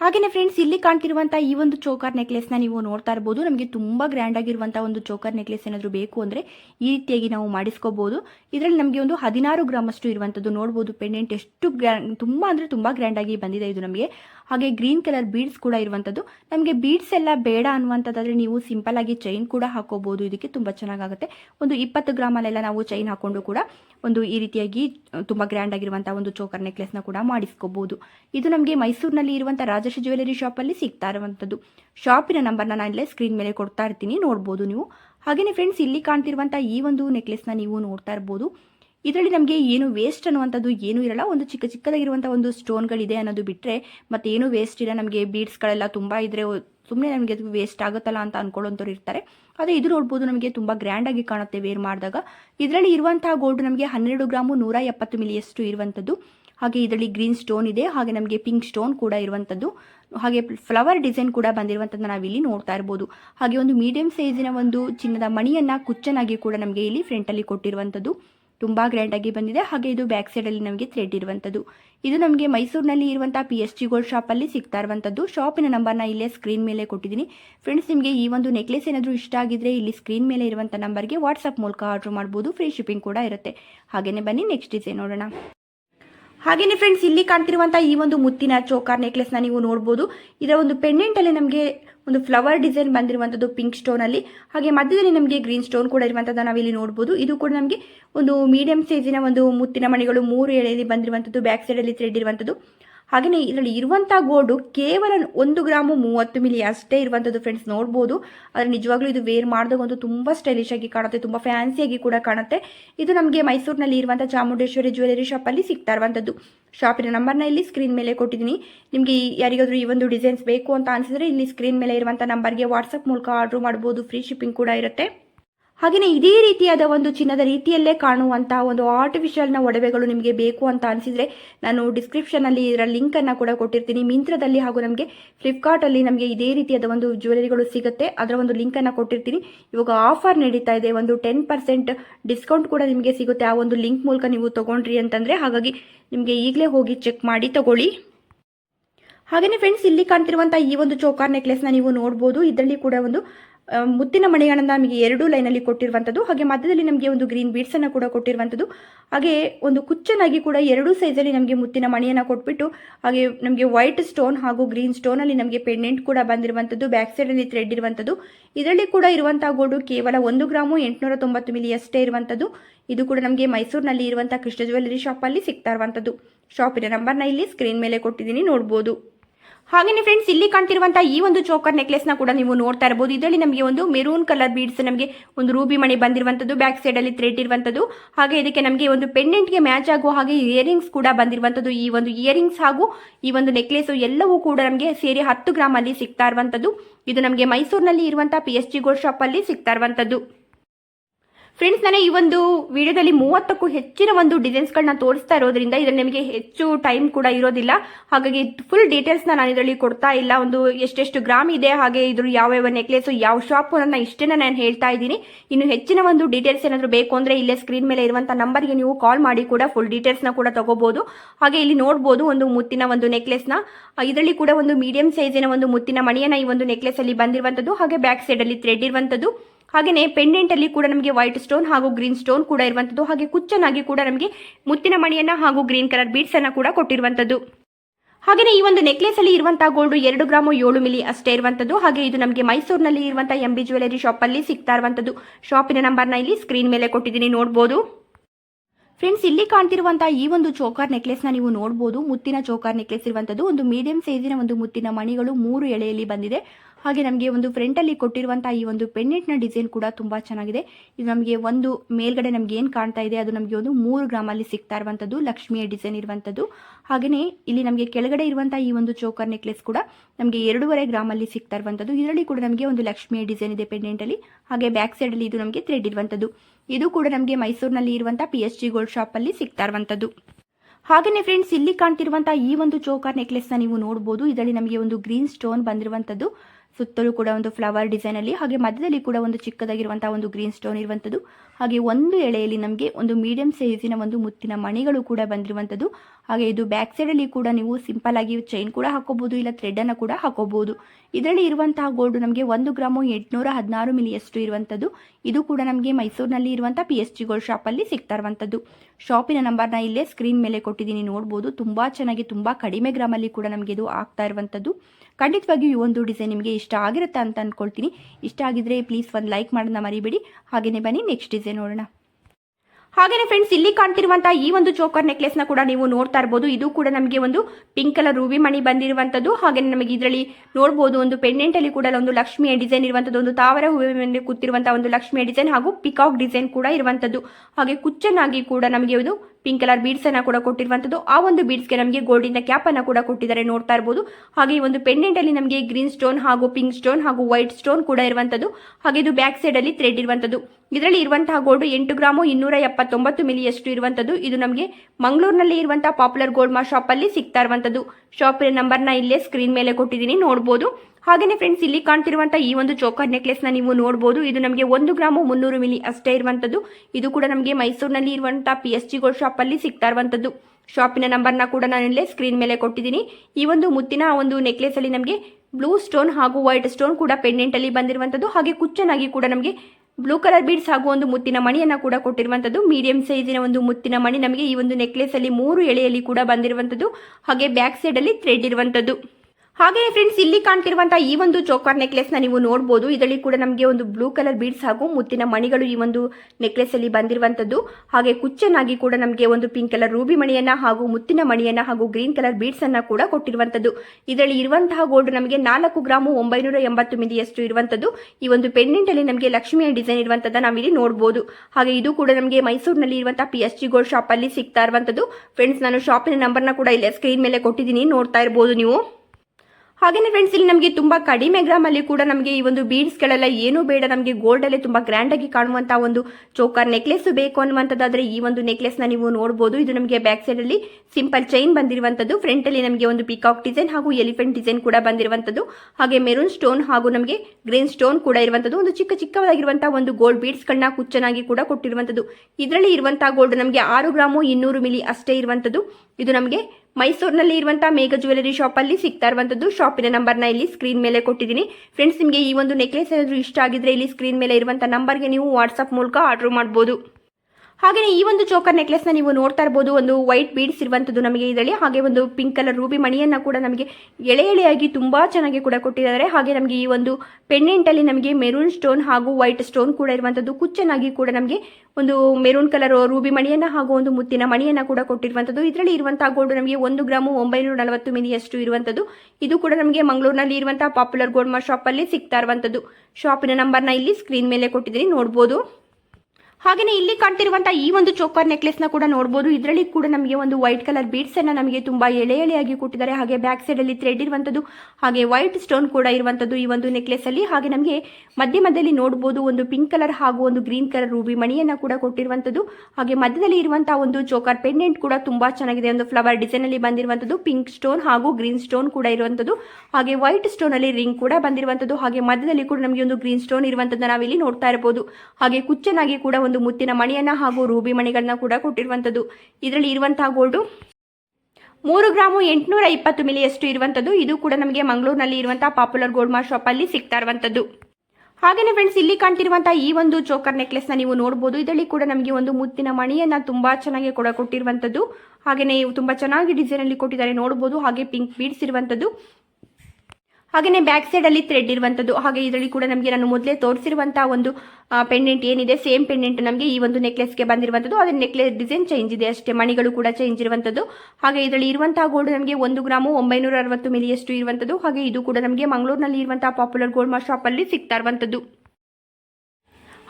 ಹಾಗೆಯೇ ಫ್ರೆಂಡ್ಸ್ ಇಲ್ಲಿ ಕಾಣ್ತಿರುವಂತ ಈ ಒಂದು ಚೋಕರ್ನ ನೀವು ನೋಡ್ತಾ ಇರ್ಬೋದು. ನಮಗೆ ತುಂಬಾ ಗ್ರ್ಯಾಂಡ್ ಆಗಿರುವಂತಹ ಒಂದು ಚೋಕರ್ ನೆಕ್ಲೆಸ್ ಏನಾದರೂ ಬೇಕು ಅಂದ್ರೆ ಈ ರೀತಿಯಾಗಿ ನಾವು ಮಾಡಿಸ್ಕೋಬೋದು. ಇದರಲ್ಲಿ ನಮಗೆ ಒಂದು ಹದಿನಾರು ಗ್ರಾಮ್ ಅಷ್ಟು ಇರುವಂಥದ್ದು ನೋಡಬಹುದು ಪೆಂಡೆಂಟ್ ಎಷ್ಟು ತುಂಬ ಅಂದರೆ ತುಂಬ ಗ್ರ್ಯಾಂಡ್ ಆಗಿ ಬಂದಿದೆ ಇದು ನಮಗೆ. ಹಾಗೆ ಗ್ರೀನ್ ಕಲರ್ ಬೀಡ್ಸ್ ಕೂಡ ಇರುವಂಥದ್ದು ನಮಗೆ ಬೀಡ್ಸ್ ಎಲ್ಲ ಬೇಡ ಅನ್ನುವಂಥದ್ದಾದ್ರೆ ನೀವು ಸಿಂಪಲ್ ಆಗಿ ಚೈನ್ ಕೂಡ ಹಾಕೋಬಹುದು ಇದಕ್ಕೆ ತುಂಬ ಚೆನ್ನಾಗಾಗುತ್ತೆ. ಒಂದು ಇಪ್ಪತ್ತು ಗ್ರಾಮಲ್ಲೆಲ್ಲ ನಾವು ಚೈನ್ ಹಾಕೊಂಡು ಕೂಡ ಒಂದು ಈ ರೀತಿಯಾಗಿ ತುಂಬ ಗ್ರ್ಯಾಂಡ್ ಆಗಿರುವಂತಹ ಒಂದು ಚೋಕರ್ನ ಕೂಡ ಮಾಡಿಸ್ಕೋಬಹುದು ಇದು ನಮಗೆ ಮೈಸೂರಿನಲ್ಲಿ ಇರುವಂಥ ರಾಜಶ್ರೀ ಜ್ಯುವೆಲರಿ ಶಾಪಲ್ಲಿ ಸಿಗ್ತಾ ಇರುವಂಥದ್ದು ಶಾಪಿನ ನಂಬರ್ನ ನಾನು ಇಲ್ಲೇ ಸ್ಕ್ರೀನ್ ಮೇಲೆ ಕೊಡ್ತಾ ಇರ್ತೀನಿ, ನೋಡ್ಬೋದು ನೀವು. ಹಾಗೆಯೇ ಫ್ರೆಂಡ್ಸ್ ಇಲ್ಲಿ ಕಾಣ್ತಿರುವಂಥ ಈ ಒಂದು ನೆಕ್ಲೆಸ್ನ ನೀವು ನೋಡ್ತಾ ಇರ್ಬೋದು. ಇದರಲ್ಲಿ ನಮಗೆ ಏನು ವೇಸ್ಟ್ ಅನ್ನುವಂಥದ್ದು ಏನೂ ಇರಲ್ಲ. ಒಂದು ಚಿಕ್ಕ ಚಿಕ್ಕದಾಗಿರುವಂಥ ಒಂದು ಸ್ಟೋನ್ಗಳಿದೆ ಅನ್ನೋದು ಬಿಟ್ಟರೆ ಮತ್ತೆ ಏನು ವೇಸ್ಟ್ ಇಲ್ಲ. ನಮಗೆ ಬೀಡ್ಸ್ಗಳೆಲ್ಲ ತುಂಬ ಇದ್ದರೆ ಸುಮ್ಮನೆ ನಮಗೆ ಅದು ವೇಸ್ಟ್ ಆಗುತ್ತಲ್ಲ ಅಂತ ಅನ್ಕೊಳ್ಳೋಂಥವ್ರು ಇರ್ತಾರೆ. ಆದರೆ ಇದು ನೋಡ್ಬೋದು ನಮಗೆ ತುಂಬ ಗ್ರ್ಯಾಂಡಾಗಿ ಕಾಣುತ್ತೆ ವೇರ್ ಮಾಡಿದಾಗ. ಇದರಲ್ಲಿ ಇರುವಂತಹ ಗೋಲ್ಡ್ ನಮಗೆ ಹನ್ನೆರಡು ಗ್ರಾಮು ನೂರ ಎಪ್ಪತ್ತು ಮಿಲಿಯಷ್ಟು ಇರುವಂಥದ್ದು. ಹಾಗೆ ಇದರಲ್ಲಿ ಗ್ರೀನ್ ಸ್ಟೋನ್ ಇದೆ. ಹಾಗೆ ನಮಗೆ ಪಿಂಕ್ ಸ್ಟೋನ್ ಕೂಡ ಇರುವಂಥದ್ದು. ಹಾಗೆ ಫ್ಲವರ್ ಡಿಸೈನ್ ಕೂಡ ಬಂದಿರುವಂಥದ್ದು ನಾವಿಲ್ಲಿ ನೋಡ್ತಾ ಇರ್ಬೋದು. ಹಾಗೆ ಒಂದು ಮೀಡಿಯಂ ಸೈಜಿನ ಒಂದು ಚಿನ್ನದ ಮಣಿಯನ್ನು ಕುಚ್ಚನಾಗಿ ಕೂಡ ನಮಗೆ ಇಲ್ಲಿ ಫ್ರಂಟಲ್ಲಿ ಕೊಟ್ಟಿರುವಂಥದ್ದು. ತುಂಬ ಗ್ರ್ಯಾಂಡಾಗಿ ಬಂದಿದೆ. ಹಾಗೆ ಇದು ಬ್ಯಾಕ್ ಸೈಡಲ್ಲಿ ನಮಗೆ ಥ್ರೆಡ್ ಇರುವಂಥದ್ದು ಇದು ನಮಗೆ ಮೈಸೂರಿನಲ್ಲಿ ಇರುವಂಥ ಪಿ ಎಸ್ ಜಿ ಗೋಲ್ಡ್ ಶಾಪಲ್ಲಿ ಸಿಗ್ತಾ ಇರುವಂಥದ್ದು ಶಾಪಿನ ನಂಬರ್ನ ಇಲ್ಲೇ ಸ್ಕ್ರೀನ್ ಮೇಲೆ ಕೊಟ್ಟಿದ್ದೀನಿ. ಫ್ರೆಂಡ್ಸ್ ನಿಮಗೆ ಈ ಒಂದು ನೆಕ್ಲೆಸ್ ಏನಾದರೂ ಇಷ್ಟ ಆಗಿದ್ರೆ ಇಲ್ಲಿ ಸ್ಕ್ರೀನ್ ಮೇಲೆ ಇರುವಂಥ ನಂಬರ್ಗೆ ವಾಟ್ಸಪ್ ಮೂಲಕ ಆರ್ಡರ್ ಮಾಡ್ಬೋದು. ಫ್ರೀ ಶಿಪ್ಪಿಂಗ್ ಕೂಡ ಇರುತ್ತೆ. ಹಾಗೆಯೇ ಬನ್ನಿ ನೆಕ್ಸ್ಟ್ ಡಿಸೈನ್ ನೋಡೋಣ. ಹಾಗೆಯೇ ಫ್ರೆಂಡ್ಸ್ ಇಲ್ಲಿ ಕಾಣ್ತಿರುವಂಥ ಈ ಒಂದು ಮುತ್ತಿನ ಚೋಕಾರ್ ನೆಕ್ಲೆಸ್ನ ನೀವು ನೋಡಬಹುದು ಇದರ ಒಂದು ಪೆಂಡೆಂಟಲ್ಲಿ ನಮಗೆ ಒಂದು ಫ್ಲವರ್ ಡಿಸೈನ್ ಬಂದಿರುವಂಥದ್ದು ಪಿಂಕ್ ಸ್ಟೋನ್ ಅಲ್ಲಿ. ಹಾಗೆ ಮಧ್ಯದಲ್ಲಿ ನಮಗೆ ಗ್ರೀನ್ ಸ್ಟೋನ್ ಕೂಡ ಇರುವಂಥದ್ದು ನಾವಿಲ್ಲಿ ನೋಡಬಹುದು ಇದು ಕೂಡ ನಮಗೆ ಒಂದು ಮೀಡಿಯಂ ಸೈಜಿನ ಒಂದು ಮುತ್ತಿನ ಮಣಿಗಳು ಮೂರು ಎಳೆಯಲ್ಲಿ ಬಂದಿರುವಂಥದ್ದು ಬ್ಯಾಕ್ ಸೈಡಲ್ಲಿ ಥ್ರೆಡ್ ಇರುವಂಥದ್ದು ಹಾಗೆಯೇ ಇದರಲ್ಲಿ ಇರುವಂಥ ಗೋಲ್ಡು ಕೇವಲ ಒಂದು ಗ್ರಾಮು ಮೂವತ್ತು ಮಿಲಿ ಅಷ್ಟೇ ಇರುವಂಥದ್ದು ಫ್ರೆಂಡ್ಸ್ ನೋಡ್ಬೋದು. ಆದರೆ ನಿಜವಾಗ್ಲೂ ಇದು ವೇರ್ ಮಾಡಿದಾಗಂತೂ ತುಂಬ ಸ್ಟೈಲಿಶ್ ಆಗಿ ಕಾಣುತ್ತೆ, ತುಂಬ ಫ್ಯಾನ್ಸಿಯಾಗಿ ಕೂಡ ಕಾಣುತ್ತೆ. ಇದು ನಮಗೆ ಮೈಸೂರಿನಲ್ಲಿ ಇರುವಂಥ ಚಾಮುಂಡೇಶ್ವರಿ ಜ್ಯುವೆಲರಿ ಶಾಪಲ್ಲಿ ಸಿಗ್ತಾ ಇರುವಂಥದ್ದು ಶಾಪಿನ ನಂಬರ್ನ ಇಲ್ಲಿ ಸ್ಕ್ರೀನ್ ಮೇಲೆ ಕೊಟ್ಟಿದ್ದೀನಿ. ನಿಮಗೆ ಯಾರಿಗಾದರೂ ಈ ಒಂದು ಡಿಸೈನ್ಸ್ ಬೇಕು ಅಂತ ಅನಿಸಿದ್ರೆ ಇಲ್ಲಿ ಸ್ಕ್ರೀನ್ ಮೇಲೆ ಇರುವಂಥ ನಂಬರ್ಗೆ ವಾಟ್ಸಪ್ ಮೂಲಕ ಆರ್ಡರ್ ಮಾಡ್ಬೋದು ಫ್ರೀ ಶಿಪ್ಪಿಂಗ್ ಕೂಡ ಇರುತ್ತೆ. ಹಾಗೆಯೇ ಇದೇ ರೀತಿಯಾದ ಒಂದು ಚಿನ್ನದ ರೀತಿಯಲ್ಲೇ ಕಾಣುವಂತಹ ಒಂದು ಆರ್ಟಿಫಿಷಿಯಲ್ನ ಒಡವೆಗಳು ನಿಮಗೆ ಬೇಕು ಅಂತ ಅನಿಸಿದರೆ ನಾನು ಡಿಸ್ಕ್ರಿಪ್ಷನಲ್ಲಿ ಇದರ ಲಿಂಕನ್ನು ಕೂಡ ಕೊಟ್ಟಿರ್ತೀನಿ. ಮಿಂತ್ರದಲ್ಲಿ ಹಾಗೂ ನಮಗೆ ಫ್ಲಿಪ್ಕಾರ್ಟಲ್ಲಿ ನಮಗೆ ಇದೇ ರೀತಿಯಾದ ಒಂದು ಜ್ಯುವೆಲರಿಗಳು ಸಿಗುತ್ತೆ. ಅದರ ಒಂದು ಲಿಂಕನ್ನು ಕೊಟ್ಟಿರ್ತೀನಿ. ಇವಾಗ ಆಫರ್ ನಡೀತಾ ಇದೆ. ಒಂದು ಟೆನ್ ಪರ್ಸೆಂಟ್ ಡಿಸ್ಕೌಂಟ್ ಕೂಡ ನಿಮಗೆ ಸಿಗುತ್ತೆ. ಆ ಒಂದು ಲಿಂಕ್ ಮೂಲಕ ನೀವು ತೊಗೊಂಡ್ರಿ ಅಂತಂದರೆ ಹಾಗಾಗಿ ನಿಮಗೆ ಈಗಲೇ ಹೋಗಿ ಚೆಕ್ ಮಾಡಿ ತಗೊಳ್ಳಿ. ಹಾಗೆಯೇ ಫ್ರೆಂಡ್ಸ್ ಇಲ್ಲಿ ಕಾಣ್ತಿರುವಂಥ ಈ ಒಂದು ಚೋಕಾರ್ ನೆಕ್ಲೆಸ್ನ ನೀವು ನೋಡ್ಬೋದು. ಇದರಲ್ಲಿ ಕೂಡ ಒಂದು ಮುತ್ತಿನ ಮಣಿಗಳನ್ನು ನಮಗೆ ಎರಡು ಲೈನಲ್ಲಿ ಕೊಟ್ಟಿರುವಂಥದ್ದು, ಹಾಗೆ ಮಧ್ಯದಲ್ಲಿ ನಮಗೆ ಒಂದು ಗ್ರೀನ್ ಬೀಡ್ಸನ್ನು ಕೂಡ ಕೊಟ್ಟಿರುವಂಥದ್ದು. ಹಾಗೆ ಒಂದು ಕುಚ್ಚನಾಗಿ ಕೂಡ ಎರಡು ಸೈಜಲ್ಲಿ ನಮಗೆ ಮುತ್ತಿನ ಮಣಿಯನ್ನು ಕೊಟ್ಬಿಟ್ಟು, ಹಾಗೆ ನಮಗೆ ವೈಟ್ ಸ್ಟೋನ್ ಹಾಗೂ ಗ್ರೀನ್ ಸ್ಟೋನಲ್ಲಿ ನಮಗೆ ಪೆಂಡೆಂಟ್ ಕೂಡ ಬಂದಿರುವಂಥದ್ದು ಬ್ಯಾಕ್ ಸೈಡಲ್ಲಿ ಥ್ರೆಡ್ ಇರುವಂಥದ್ದು. ಇದರಲ್ಲಿ ಕೂಡ ಇರುವಂಥ ಗೋಲ್ಡು ಕೇವಲ ಒಂದು ಗ್ರಾಮು ಎಂಟುನೂರ ತೊಂಬತ್ತು ಮಿಲಿ ಅಷ್ಟೇ ಇರುವಂಥದ್ದು. ಇದು ಕೂಡ ನಮಗೆ ಮೈಸೂರಿನಲ್ಲಿ ಇರುವಂಥ ಕೃಷ್ಣ ಜ್ಯುವೆಲ್ಲರಿ ಶಾಪಲ್ಲಿ ಸಿಗ್ತಾ ಇರುವಂಥದ್ದು. ಶಾಪಿನ ನಂಬರ್ನ ಇಲ್ಲಿ ಸ್ಕ್ರೀನ್ ಮೇಲೆ ಕೊಟ್ಟಿದ್ದೀನಿ, ನೋಡ್ಬೋದು. ಹಾಗೆಯೇ ಫ್ರೆಂಡ್ಸ್ ಇಲ್ಲಿ ಕಾಣ್ತಿರುವಂತಹ ಈ ಒಂದು ಚೋಕರ್ ನೆಕ್ಲೆಸ್ನ ಕೂಡ ನೀವು ನೋಡ್ತಾ ಇರಬಹುದು ಇದರಲ್ಲಿ ನಮಗೆ ಒಂದು ಮೆರೂನ್ ಕಲರ್ ಬೀಡ್ಸ್ ನಮಗೆ ಒಂದು ರೂಬಿ ಮಣಿ ಬಂದಿರುವಂತದ್ದು ಬ್ಯಾಕ್ ಸೈಡ್ ಅಲ್ಲಿ ಥ್ರೆಡ್ ಇರುವಂತದ್ದು ಹಾಗೆ ಇದಕ್ಕೆ ನಮಗೆ ಒಂದು ಪೆಂಡೆಂಟ್ಗೆ ಮ್ಯಾಚ್ ಆಗುವ ಹಾಗೆ ಇಯರಿಂಗ್ಸ್ ಕೂಡ ಬಂದಿರುವಂತದ್ದು ಈ ಒಂದು ಇಯರಿಂಗ್ಸ್ ಹಾಗೂ ಈ ಒಂದು ನೆಕ್ಲೆಸ್ ಎಲ್ಲವೂ ಕೂಡ ನಮಗೆ ಸೇರಿ ಹತ್ತು ಗ್ರಾಮ್ ಅಲ್ಲಿ ಸಿಗ್ತಾ ಇರುವಂತದ್ದು ಇದು ನಮಗೆ ಮೈಸೂರಿನಲ್ಲಿ ಇರುವಂತಹ ಪಿ ಎಸ್ ಜಿ ಗೋಲ್ಡ್ ಶಾಪಲ್ಲಿ ಸಿಗ್ತಾ ಇರುವಂಥದ್ದು. ಫ್ರೆಂಡ್ಸ್ ನಾನು ಈ ಒಂದು ವಿಡಿಯೋದಲ್ಲಿ ಮೂವತ್ತಕ್ಕೂ ಹೆಚ್ಚಿನ ಒಂದು ಡಿಸೈನ್ಸ್ಗಳನ್ನ ತೋರಿಸ್ತಾ ಇರೋದ್ರಿಂದ ಇದರಲ್ಲಿ ನಿಮಗೆ ಹೆಚ್ಚು ಟೈಮ್ ಕೂಡ ಇರೋದಿಲ್ಲ. ಹಾಗಾಗಿ ಫುಲ್ ಡೀಟೇಲ್ಸ್ನ ನಾನು ಇದರಲ್ಲಿ ಕೊಡ್ತಾ ಇಲ್ಲ. ಒಂದು ಎಷ್ಟೆಷ್ಟು ಗ್ರಾಮ್ ಇದೆ, ಹಾಗೆ ಇದ್ರ ಯಾವ ಯಾವ ನೆಕ್ಲೆಸ್ ಯಾವ ಶಾಪ್ ನನ್ನ ಇಷ್ಟನ್ನ ನಾನು ಹೇಳ್ತಾ ಇದ್ದೀನಿ. ಇನ್ನು ಹೆಚ್ಚಿನ ಒಂದು ಡೀಟೇಲ್ಸ್ ಏನಾದರೂ ಬೇಕು ಅಂದರೆ ಇಲ್ಲೇ ಸ್ಕ್ರೀನ್ ಮೇಲೆ ಇರುವಂಥ ನಂಬರ್ಗೆ ನೀವು ಕಾಲ್ ಮಾಡಿ ಕೂಡ ಫುಲ್ ಡೀಟೇಲ್ಸ್ನ ಕೂಡ ತಗೋಬಹುದು ಹಾಗೆ ಇಲ್ಲಿ ನೋಡ್ಬೋದು ಒಂದು ಮುತ್ತಿನ ಒಂದು ನೆಕ್ಲೆಸ್ನ ಇದರಲ್ಲಿ ಕೂಡ ಒಂದು ಮೀಡಿಯಂ ಸೈಜಿನ ಒಂದು ಮುತ್ತಿನ ಮಣಿಯನ್ನ ಈ ಒಂದು ನೆಕ್ಲೆಸ್ ಅಲ್ಲಿ ಬಂದಿರುವಂಥದ್ದು ಹಾಗೆ ಬ್ಯಾಕ್ ಸೈಡಲ್ಲಿ ಥ್ರೆಡ್ ಇರುವಂಥದ್ದು ಹಾಗೆಯೇ ಪೆಂಡೆಂಟ್ ಅಲ್ಲಿ ಕೂಡ ನಮಗೆ ವೈಟ್ ಸ್ಟೋನ್ ಹಾಗೂ ಗ್ರೀನ್ ಸ್ಟೋನ್ ಕೂಡ ಇರುವಂತದ್ದು. ಹಾಗೆ ಕುಚ್ಚನಾಗಿ ಕೂಡ ನಮಗೆ ಮುತ್ತಿನ ಮಣಿಯನ್ನ ಹಾಗೂ ಗ್ರೀನ್ ಕಲರ್ ಬೀಡ್ಸ್ ಅನ್ನ ಕೂಡ ಕೊಟ್ಟಿರುವಂತದ್ದು. ಹಾಗೆಯೇ ಈ ಒಂದು ನೆಕ್ಲೆಸ್ ಅಲ್ಲಿ ಇರುವಂತಹ ಗೋಲ್ಡ್ ಎರಡು ಗ್ರಾಮು ಏಳು ಮಿಲಿ ಅಷ್ಟೇ ಇರುವಂತದ್ದು. ಹಾಗೆ ಇದು ನಮಗೆ ಮೈಸೂರಿನಲ್ಲಿ ಇರುವಂತಹ ಎಂ ಬಿ ಜ್ಯುವೆಲರಿ ಶಾಪ್ ಅಲ್ಲಿ ಸಿಗ್ತಾ ಇರುವಂತದ್ದು. ಶಾಪಿನ ನಂಬರ್ನ ಇಲ್ಲಿ ಸ್ಕ್ರೀನ್ ಮೇಲೆ ಕೊಟ್ಟಿದ್ದೀನಿ ನೋಡಬಹುದು ಫ್ರೆಂಡ್ಸ್ ಇಲ್ಲಿ ಕಾಣ್ತಿರುವಂತಹ ಈ ಒಂದು ಚೋಕಾರ್ನ ನೀವು ನೋಡಬಹುದು ಮುತ್ತಿನ ಚೋಕಾರ್ ನೆಕ್ಲೆಸ್ ಇರುವಂತದ್ದು. ಒಂದು ಮೀಡಿಯಂ ಸೈಜಿನ ಒಂದು ಮುತ್ತಿನ ಮಣಿಗಳು ಮೂರು ಎಳೆಯಲ್ಲಿ ಬಂದಿದೆ. ಹಾಗೆ ನಮಗೆ ಒಂದು ಫ್ರಂಟಲ್ಲಿ ಕೊಟ್ಟಿರುವಂಥ ಈ ಒಂದು ಪೆಂಡೆಂಟ್ನ ಡಿಸೈನ್ ಕೂಡ ತುಂಬ ಚೆನ್ನಾಗಿದೆ. ಇದು ನಮಗೆ ಒಂದು ಮೇಲ್ಗಡೆ ನಮಗೆ ಏನು ಕಾಣ್ತಾ ಇದೆ, ಅದು ನಮಗೆ ಒಂದು ಮೂರು ಗ್ರಾಮಲ್ಲಿ ಸಿಗ್ತಾ ಇರುವಂಥದ್ದು ಲಕ್ಷ್ಮಿಯ ಡಿಸೈನ್ ಇರುವಂಥದ್ದು ಹಾಗೆಯೇ ಇಲ್ಲಿ ನಮಗೆ ಕೆಳಗಡೆ ಇರುವಂಥ ಈ ಒಂದು ಚೋಕರ್ ನೆಕ್ಲೆಸ್ ಕೂಡ ನಮಗೆ ಎರಡೂವರೆ ಗ್ರಾಮಲ್ಲಿ ಸಿಗ್ತಾ ಇರುವಂಥದ್ದು ಇದರಲ್ಲಿ ಕೂಡ ನಮಗೆ ಒಂದು ಲಕ್ಷ್ಮಿಯ ಡಿಸೈನ್ ಇದೆ ಪೆಂಡೆಂಟಲ್ಲಿ ಹಾಗೆ ಬ್ಯಾಕ್ ಸೈಡಲ್ಲಿ ಇದು ನಮಗೆ ಥ್ರೆಡ್ ಇರುವಂಥದ್ದು ಇದು ಕೂಡ ನಮಗೆ ಮೈಸೂರಿನಲ್ಲಿ ಇರುವಂಥ ಪಿ ಎಚ್ ಜಿ ಗೋಲ್ಡ್ ಶಾಪಲ್ಲಿ ಸಿಗ್ತಾ ಇರುವಂಥದ್ದು ಹಾಗೆಯೇ ಫ್ರೆಂಡ್ಸ್ ಇಲ್ಲಿ ಕಾಣ್ತಿರುವಂತಹ ಈ ಒಂದು ಚೋಕರ್ ನೆಕ್ಲೆಸ್ನ ನೀವು ನೋಡಬಹುದು ಇದರಲ್ಲಿ ನಮಗೆ ಒಂದು ಗ್ರೀನ್ ಸ್ಟೋನ್ ಬಂದಿರುವಂಥದ್ದು ಸುತ್ತಲೂ ಕೂಡ ಒಂದು ಫ್ಲವರ್ ಡಿಸೈನ್ ಅಲ್ಲಿ, ಹಾಗೆ ಮಧ್ಯದಲ್ಲಿ ಕೂಡ ಒಂದು ಚಿಕ್ಕದಾಗಿರುವಂತಹ ಒಂದು ಗ್ರೀನ್ ಸ್ಟೋನ್ ಇರುವಂತದ್ದು ಹಾಗೆ ಒಂದು ಎಳೆಯಲ್ಲಿ ನಮಗೆ ಒಂದು ಮೀಡಿಯಂ ಸೈಜಿನ ಒಂದು ಮುತ್ತಿನ ಮಣಿಗಳು ಕೂಡ ಬಂದಿರುವಂಥದ್ದು. ಹಾಗೆ ಇದು ಬ್ಯಾಕ್ ಸೈಡಲ್ಲಿ ಕೂಡ ನೀವು ಸಿಂಪಲ್ ಆಗಿ ಚೈನ್ ಕೂಡ ಹಾಕೋಬಹುದು ಇಲ್ಲ ಥ್ರೆಡನ್ನು ಕೂಡ ಹಾಕೋಬಹುದು ಇದರಲ್ಲಿ ಇರುವಂತಹ ಗೋಲ್ಡ್ ನಮಗೆ ಒಂದು ಗ್ರಾಮು ಎಂಟುನೂರ ಹದಿನಾರು ಮಿಲಿಯಷ್ಟು ಇರುವಂಥದ್ದು ಇದು ಕೂಡ ನಮಗೆ ಮೈಸೂರಿನಲ್ಲಿ ಇರುವಂಥ ಪಿ ಎಸ್ ಜಿ ಗೋಲ್ಡ್ ಶಾಪಲ್ಲಿ ಸಿಗ್ತಾ ಇರುವಂಥದ್ದು ಶಾಪಿನ ನಂಬರ್ನ ಇಲ್ಲೇ ಸ್ಕ್ರೀನ್ ಮೇಲೆ ಕೊಟ್ಟಿದ್ದೀನಿ, ನೋಡ್ಬೋದು. ತುಂಬ ಚೆನ್ನಾಗಿ, ತುಂಬ ಕಡಿಮೆ ಗ್ರಾಮಲ್ಲಿ ಕೂಡ ನಮಗೆ ಇದು ಆಗ್ತಾ ಇರುವಂಥದ್ದು ಖಂಡಿತವಾಗಿಯೂ ಈ ಒಂದು ಡಿಸೈನ್ ನಿಮಗೆ ಇಷ್ಟ ಆಗಿರುತ್ತೆ ಅಂತ ಅಂದ್ಕೊಳ್ತೀನಿ ಇಷ್ಟ ಆಗಿದ್ರೆ ಪ್ಲೀಸ್ ಒಂದು ಲೈಕ್ ಮಾಡೋದನ್ನ ಮರಿಬೇಡಿ. ಹಾಗೆಯೇ ಬನ್ನಿ ನೆಕ್ಸ್ಟ್ ಡಿಸೈನ್ ನೋಡೋಣ. ಹಾಗೆಯೇ ಫ್ರೆಂಡ್ಸ್ ಇಲ್ಲಿ ಕಾಣ್ತಿರುವಂತಹ ಈ ಒಂದು ಚೋಕರ್ನ ಕೂಡ ನೀವು ನೋಡ್ತಾ ಇರಬಹುದು ಇದು ಕೂಡ ನಮಗೆ ಒಂದು ಪಿಂಕ್ ಕಲರ್ ರೂಬಿ ಮಣಿ ಬಂದಿರುವಂತದ್ದು. ಹಾಗೆ ನಮಗೆ ಇದರಲ್ಲಿ ನೋಡಬಹುದು ಒಂದು ಪೆಂಡೆಂಟ್ ಅಲ್ಲಿ ಕೂಡ ಒಂದು ಲಕ್ಷ್ಮಿಯ ಡಿಸೈನ್ ಇರುವಂತದ್ದು, ಒಂದು ತಾವರ ಹೂವಿನ ಮೇಲೆ ಕೂತಿರುವಂತಹ ಒಂದು ಲಕ್ಷ್ಮಿಯ ಡಿಸೈನ್ ಹಾಗೂ ಪಿಕಾಕ್ ಡಿಸೈನ್ ಕೂಡ ಇರುವಂತದ್ದು. ಹಾಗೆ ಕುಚ್ಚನಾಗಿ ಕೂಡ ನಮಗೆ ಒಂದು ಪಿಂಕ್ ಕಲರ್ ಬೀಡ್ಸ್ ಅನ್ನ ಕೂಡ ಕೊಟ್ಟಿರುವಂತದ್ದು. ಆ ಒಂದು ಬೀಡ್ಸ್ಗೆ ನಮಗೆ ಗೋಲ್ಡಿನ ಕ್ಯಾಪ್ ಅನ್ನ ಕೂಡ ಕೊಟ್ಟಿದ್ದಾರೆ ನೋಡ್ತಾ ಇರಬಹುದು ಹಾಗೆ ಈ ಒಂದು ಪೆಂಡೆಂಟ್ ಅಲ್ಲಿ ನಮಗೆ ಗ್ರೀನ್ ಸ್ಟೋನ್ ಹಾಗೂ ಪಿಂಕ್ ಸ್ಟೋನ್ ಹಾಗೂ ವೈಟ್ ಸ್ಟೋನ್ ಕೂಡ ಇರುವಂತದ್ದು. ಹಾಗೆ ಇದು ಬ್ಯಾಕ್ ಸೈಡ್ ಅಲ್ಲಿ ಥ್ರೆಡ್ ಇರುವಂಥದ್ದು ಇದರಲ್ಲಿ ಇರುವಂತಹ ಗೋಲ್ಡ್ ಎಂಟು ಗ್ರಾಮು ಇನ್ನೂರ ಎಪ್ಪತ್ತೊಂಬತ್ತು ಮಿಲಿಯಷ್ಟು ಇರುವಂಥದ್ದು. ಇದು ನಮಗೆ ಮಂಗಳೂರಿನಲ್ಲಿ ಇರುವಂತಹ ಪಾಪ್ಯುಲರ್ ಗೋಲ್ಡ್ ಮಾ ಶಾಪ್ ಅಲ್ಲಿ ಸಿಗ್ತಾ ಇರುವಂಥದ್ದು. ಶಾಪಿನ ನಂಬರ್ನ ಇಲ್ಲೇ ಸ್ಕ್ರೀನ್ ಮೇಲೆ ಕೊಟ್ಟಿದ್ದೀನಿ, ನೋಡ್ಬೋದು. ಹಾಗೆಯೇ ಫ್ರೆಂಡ್ಸ್ ಇಲ್ಲಿ ಕಾಣ್ತಿರುವಂತಹ ಈ ಒಂದು ಚೋಕರ್ ನೆಕ್ಲೆಸ್ನ ನೀವು ನೋಡಬಹುದು ಇದು ನಮಗೆ ಒಂದು ಗ್ರಾಮು ಮುನ್ನೂರು ಮಿಲಿ ಅಷ್ಟೇ ಇರುವಂಥದ್ದು. ಇದು ಕೂಡ ನಮಗೆ ಮೈಸೂರಿನಲ್ಲಿ ಇರುವಂತಹ ಪಿ ಎಸ್ ಜಿ ಗೋಲ್ಡ್ ಶಾಪಲ್ಲಿ ಸಿಗ್ತಾ ಇರುವಂಥದ್ದು. ಶಾಪಿನ ನಂಬರ್ನ ಕೂಡ ನಾನು ಇಲ್ಲೇ ಸ್ಕ್ರೀನ್ ಮೇಲೆ ಕೊಟ್ಟಿದ್ದೀನಿ. ಈ ಒಂದು ಮುತ್ತಿನ ಒಂದು ನೆಕ್ಲೆಸ್ ಅಲ್ಲಿ ನಮಗೆ ಬ್ಲೂ ಸ್ಟೋನ್ ಹಾಗೂ ವೈಟ್ ಸ್ಟೋನ್ ಕೂಡ ಪೆಂಡೆಂಟ್ ಅಲ್ಲಿ ಬಂದಿರುವಂಥದ್ದು. ಹಾಗೆ ಕುಚ್ಚನಾಗಿ ಕೂಡ ನಮಗೆ ಬ್ಲೂ ಕಲರ್ ಬೀಡ್ಸ್ ಹಾಗೂ ಒಂದು ಮುತ್ತಿನ ಮಣಿಯನ್ನು ಕೂಡ ಕೊಟ್ಟಿರುವಂಥದ್ದು ಮೀಡಿಯಂ ಸೈಜಿನ ಒಂದು ಮುತ್ತಿನ ಮಣಿ ನಮಗೆ ಈ ಒಂದು ನೆಕ್ಲೆಸ್ ಅಲ್ಲಿ ಮೂರು ಎಳೆಯಲ್ಲಿ ಕೂಡ ಬಂದಿರುವಂಥದ್ದು ಹಾಗೆ ಬ್ಯಾಕ್ ಸೈಡ್ ಅಲ್ಲಿ ಥ್ರೆಡ್ ಇರುವಂಥದ್ದು ಹಾಗೆಯೇ ಫ್ರೆಂಡ್ಸ್ ಇಲ್ಲಿ ಕಾಣ್ತಿರುವಂತಹ ಈ ಒಂದು ಚೋಕರ್ ನೆಕ್ಲೆಸ್ನ ನೀವು ನೋಡಬಹುದು ಇದರಲ್ಲಿ ಕೂಡ ನಮಗೆ ಒಂದು ಬ್ಲೂ ಕಲರ್ ಬೀಡ್ಸ್ ಹಾಗೂ ಮುತ್ತಿನ ಮಣಿಗಳು ಈ ಒಂದು ನೆಕ್ಲೆಸ್ ಅಲ್ಲಿ ಬಂದಿರುವಂತದ್ದು ಹಾಗೆ ಕುಚ್ಚನಾಗಿ ಕೂಡ ನಮಗೆ ಒಂದು ಪಿಂಕ್ ಕಲರ್ ರೂಬಿ ಮಣಿಯನ್ನ ಹಾಗೂ ಮುತ್ತಿನ ಮಣಿಯನ್ನ ಹಾಗೂ ಗ್ರೀನ್ ಕಲರ್ ಬೀಡ್ಸ್ ಅನ್ನ ಕೂಡ ಕೊಟ್ಟಿರುವಂತದ್ದು ಇದರಲ್ಲಿ ಇರುವಂತಹ ಗೋಲ್ಡ್ ನಮಗೆ ನಾಲ್ಕು ಗ್ರಾಮು ಒಂಬೈನೂರ ಎಂಬತ್ತು ಮಿಲಿಯಷ್ಟು ಇರುವಂತದ್ದು ಈ ಒಂದು ಪೆಂಡೆಂಟ್ ಅಲ್ಲಿ ನಮಗೆ ಲಕ್ಷ್ಮಿಯ ಡಿಸೈನ್ ಇರುವಂತದ್ದು ನಾವಿಲ್ಲಿ ನೋಡಬಹುದು ಹಾಗೆ ಇದು ಕೂಡ ನಮಗೆ ಮೈಸೂರಿನಲ್ಲಿ ಇರುವಂತಹ P S G gold shop ಅಲ್ಲಿ ಸಿಗ್ತಾ ಇರುವಂತದ್ದು ಫ್ರೆಂಡ್ಸ್ ನಾನು ಶಾಪಿನ ನಂಬರ್ನ ಕೂಡ ಇಲ್ಲಿ ಸ್ಕ್ರೀನ್ ಮೇಲೆ ಕೊಟ್ಟಿದ್ದೀನಿ. ನೋಡ್ತಾ ಇರಬಹುದು ನೀವು. ಹಾಗೆಯೇ ಫ್ರೆಂಡ್ಸ್ ಇಲ್ಲಿ ನಮಗೆ ತುಂಬಾ ಕಡಿಮೆ ಗ್ರಾಮ್ ಅಲ್ಲಿ ಕೂಡ ನಮಗೆ ಈ ಒಂದು ಬೀಡ್ಸ್ಗಳೆಲ್ಲ ಏನು ಬೇಡ. ನಮಗೆ ಗೋಲ್ಡ್ ಅಲ್ಲಿ ತುಂಬಾ ಗ್ರ್ಯಾಂಡ್ ಆಗಿ ಕಾಣುವಂತಹ ಒಂದು ಚೋಕರ್ ನೆಕ್ಲೆಸ್ ಬೇಕು ಅನ್ನುವಂಥದ್ದಾದ್ರೆ ಈ ಒಂದು ನೆಕ್ಲೆಸ್ನ ನೀವು ನೋಡಬಹುದು ಇದು ನಮಗೆ ಬ್ಯಾಕ್ ಸೈಡ್ ಅಲ್ಲಿ ಸಿಂಪಲ್ ಚೈನ್ ಬಂದಿರುವಂತದ್ದು ಫ್ರಂಟ್ ಅಲ್ಲಿ ನಮಗೆ ಒಂದು ಪಿಕಾಕ್ ಡಿಸೈನ್ ಹಾಗೂ ಎಲಿಫೆಂಟ್ ಡಿಸೈನ್ ಕೂಡ ಬಂದಿರುವಂತದ್ದು ಹಾಗೆ ಮೆರೂನ್ ಸ್ಟೋನ್ ಹಾಗೂ ನಮಗೆ ಗ್ರೀನ್ ಸ್ಟೋನ್ ಕೂಡ ಇರುವಂತದ್ದು ಒಂದು ಚಿಕ್ಕ ಚಿಕ್ಕವಾಗಿರುವಂತಹ ಒಂದು ಗೋಲ್ಡ್ ಬೀಡ್ಸ್ ಗಳನ್ನ ಕುಚ್ಚನಾಗಿ ಕೂಡ ಕೊಟ್ಟಿರುವಂತದ್ದು ಇದರಲ್ಲಿ ಇರುವಂತಹ ಗೋಲ್ಡ್ ನಮಗೆ ಆರು ಗ್ರಾಮು ಇನ್ನೂರು ಮಿಲಿ ಅಷ್ಟೇ ಇರುವಂತದ್ದು ಇದು ನಮಗೆ ಮೈಸೂರಿನಲ್ಲಿ ಇರುವಂತಹ ಮೇಘ ಜ್ಯುವೆಲರಿ ಅಲ್ಲಿ ಸಿಗ್ತಾ ಇರುವಂತದ್ದು. ಶಾಪಿನ ನಂಬರ್ನ ಇಲ್ಲಿ ಸ್ಕ್ರೀನ್ ಮೇಲೆ ಕೊಟ್ಟಿದ್ದೀನಿ. ಫ್ರೆಂಡ್ಸ್ ನಿಮಗೆ ಈ ಒಂದು ನೆಕ್ಲೆಸ್ ಏನಾದರೂ ಇಷ್ಟ ಆಗಿದ್ರೆ ಇಲ್ಲಿ ಸ್ಕ್ರೀನ್ ಮೇಲೆ ಇರುವಂಥ ನಂಬರ್ಗೆ ನೀವು ವಾಟ್ಸಪ್ ಮೂಲಕ ಆರ್ಡರ್ ಮಾಡ್ಬೋದು. ಹಾಗೆಯೇ ಈ ಒಂದು ಚೋಕರ್ ನೆಕ್ಲೆಸ್ನ ನೀವು ನೋಡ್ತಾ ಇರ್ಬೋದು, ಒಂದು ವೈಟ್ ಬೀಡ್ಸ್ ಇರುವಂಥದ್ದು ನಮಗೆ ಇದರಲ್ಲಿ, ಹಾಗೆ ಒಂದು ಪಿಂಕ್ ಕಲರ್ ರೂಬಿ ಮಣಿಯನ್ನು ಕೂಡ ನಮಗೆ ಎಳೆ ಎಳೆಯಾಗಿ ತುಂಬ ಚೆನ್ನಾಗಿ ಕೂಡ ಕೊಟ್ಟಿದ್ದಾರೆ. ಹಾಗೆ ನಮಗೆ ಈ ಒಂದು ಪೆಂಡೆಂಟಲ್ಲಿ ನಮಗೆ ಮೆರೂನ್ ಸ್ಟೋನ್ ಹಾಗೂ ವೈಟ್ ಸ್ಟೋನ್ ಕೂಡ ಇರುವಂಥದ್ದು ಕುಚ್ಚನಾಗಿ ಕೂಡ ನಮಗೆ ಒಂದು ಮೆರೂನ್ ಕಲರ್ ರೂಬಿ ಮಣಿಯನ್ನು ಹಾಗೂ ಒಂದು ಮುತ್ತಿನ ಮಣಿಯನ್ನು ಕೂಡ ಕೊಟ್ಟಿರುವಂಥದ್ದು ಇದರಲ್ಲಿ ಇರುವಂತಹ ಗೋಲ್ಡ್ ನಮಗೆ ಒಂದು ಗ್ರಾಮು ಒಂಬೈನೂರ ನಲವತ್ತು ಮಿಲಿಯಷ್ಟು ಇರುವಂಥದ್ದು ಇದು ಕೂಡ ನಮಗೆ ಮಂಗಳೂರಿನಲ್ಲಿ ಇರುವಂತಹ ಪಾಪ್ಯುಲರ್ ಗೋಲ್ಡ್ ಶಾಪ್ ಶಾಪಲ್ಲಿ ಸಿಗ್ತಾ ಇರುವಂಥದ್ದು ಶಾಪಿನ ನಂಬರ್ನ ಇಲ್ಲಿ ಸ್ಕ್ರೀನ್ ಮೇಲೆ ಕೊಟ್ಟಿದ್ದೀನಿ, ನೋಡ್ಬೋದು. ಹಾಗೆಯೇ ಇಲ್ಲಿ ಕಾಣ್ತಿರುವಂತಹ ಈ ಒಂದು ಚೋಕರ್ ನೆಕ್ಲೆಸ್ನ ಕೂಡ ನೋಡಬಹುದು ಇದರಲ್ಲಿ ಕೂಡ ನಮಗೆ ಒಂದು ವೈಟ್ ಕಲರ್ ಬೀಡ್ಸ್ ಅನ್ನ ನಮಗೆ ತುಂಬಾ ಎಳೆ ಎಳೆಯಾಗಿ ಕೊಟ್ಟಿದ್ದಾರೆ. ಹಾಗೆ ಬ್ಯಾಕ್ ಸೈಡ್ ಅಲ್ಲಿ ಥ್ರೆಡ್ ಇರುವಂತದ್ದು, ಹಾಗೆ ವೈಟ್ ಸ್ಟೋನ್ ಕೂಡ ಇರುವಂತದ್ದು ಈ ಒಂದು ನೆಕ್ಲೆಸ್ ಅಲ್ಲಿ. ಹಾಗೆ ನಮಗೆ ಮಧ್ಯ ಮಧ್ಯದಲ್ಲಿ ನೋಡಬಹುದು ಒಂದು ಪಿಂಕ್ ಕಲರ್ ಹಾಗೂ ಒಂದು ಗ್ರೀನ್ ಕಲರ್ ರೂಬಿ ಮಣಿಯನ್ನ ಕೂಡ ಕೊಟ್ಟಿರುವಂತದ್ದು. ಹಾಗೆ ಮಧ್ಯದಲ್ಲಿ ಇರುವಂತಹ ಒಂದು ಚೋಕರ್ ಪೆಂಡೆಂಟ್ ಕೂಡ ತುಂಬಾ ಚೆನ್ನಾಗಿದೆ. ಒಂದು ಫ್ಲವರ್ ಡಿಸೈನ್ ಅಲ್ಲಿ ಬಂದಿರುವಂತದ್ದು ಪಿಂಕ್ ಸ್ಟೋನ್ ಹಾಗೂ ಗ್ರೀನ್ ಸ್ಟೋನ್ ಕೂಡ ಇರುವಂತದ್ದು. ಹಾಗೆ ವೈಟ್ ಸ್ಟೋನ್ ಅಲ್ಲಿ ರಿಂಗ್ ಕೂಡ ಬಂದಿರುವಂತದ್ದು. ಹಾಗೆ ಮಧ್ಯದಲ್ಲಿ ಕೂಡ ನಮಗೆ ಒಂದು ಗ್ರೀನ್ ಸ್ಟೋನ್ ಇರುವಂತದ್ದು ನಾವಿಲ್ಲಿ ನೋಡ್ತಾ ಇರಬಹುದು ಹಾಗೆ ಕುಚ್ಚನಾಗಿ ಕೂಡ ಒಂದು ಮುತ್ತಿನ ಮಣಿಯನ್ನ ಹಾಗೂ ರೂಬಿ ಮಣಿಗಳನ್ನ ಕೂಡ ಕೊಟ್ಟಿರುವಂತದ್ದು. ಇದರಲ್ಲಿ ಇರುವಂತಹ ಗೋಲ್ಡು ಮೂರು ಗ್ರಾಮು ಎಂಟುನೂರ ಇಪ್ಪತ್ತು ಮಿಲಿಯಷ್ಟು ಇರುವಂತದ್ದು. ಇದು ಕೂಡ ನಮಗೆ ಮಂಗಳೂರಿನಲ್ಲಿ ಇರುವಂತಹ ಪಾಪ್ಯುಲರ್ ಗೋಲ್ಡ್ ಮಾರ್ ಶಾಪ್ ಅಲ್ಲಿ ಸಿಗ್ತಾ ಇರುವಂತದ್ದು. ಹಾಗೆಯೇ ಫ್ರೆಂಡ್ಸ್ ಇಲ್ಲಿ ಕಾಣ್ತಿರುವಂತಹ ಈ ಒಂದು ಚೋಕರ್ ನೆಕ್ಲೆಸ್ನ ನೀವು ನೋಡಬಹುದು ಇದರಲ್ಲಿ ಕೂಡ ನಮಗೆ ಒಂದು ಮುತ್ತಿನ ಮಣಿಯನ್ನ ತುಂಬಾ ಚೆನ್ನಾಗಿ ಕೂಡ, ಕೊಟ್ಟಿರುವಂತದ್ದು. ಹಾಗೆಯೇ ತುಂಬಾ ಚೆನ್ನಾಗಿ ಡಿಸೈನ್ ಅಲ್ಲಿ ಕೊಟ್ಟಿದ್ದಾರೆ ನೋಡಬಹುದು ಹಾಗೆ ಪಿಂಕ್ ಬೀಡ್ಸ್ ಇರುವಂತದ್ದು. ಹಾಗೆಯೇ ಬ್ಯಾಕ್ ಸೈಡಲ್ಲಿ ಥ್ರೆಡ್ ಇರುವಂಥದ್ದು ಹಾಗೆ ಇದರಲ್ಲಿ ಕೂಡ ನಮಗೆ ನಾನು ಮೊದಲೇ ತೋರಿಸಿರುವಂತಹ ಒಂದು ಪೆಂಡೆಂಟ್ ಏನಿದೆ ಸೇಮ್ ಪೆಂಡೆಂಟ್ ನಮಗೆ ಈ ಒಂದು ನೆಕ್ಲೆಸ್ಗೆ ಬಂದಿರುವಂಥದ್ದು ಅದರ ನೆಕ್ಲೆಸ್ ಡಿಸೈನ್ ಚೇಂಜ್ ಇದೆ ಅಷ್ಟೇ. ಮಣಿಗಳು ಕೂಡ ಚೇಂಜ್ ಇರುವಂಥದ್ದು ಹಾಗೆ ಇದರಲ್ಲಿ ಇರುವಂತಹ ಗೋಲ್ಡ್ ನಮಗೆ ಒಂದು ಗ್ರಾಮು ಒಂಬೈನೂರ ಅರವತ್ತು ಮಿಲಿಯಷ್ಟು ಇರುವಂಥದ್ದು ಹಾಗೆ ಇದು ಕೂಡ ನಮಗೆ ಮಂಗಳೂರಿನಲ್ಲಿ ಇರುವಂತಹ ಪಾಪ್ಯುಲರ್ ಗೋಲ್ಡ್ ಮಾರ್ ಶಾಪಲ್ಲಿ ಸಿಗ್ತಾ ಇರುವಂಥದ್ದು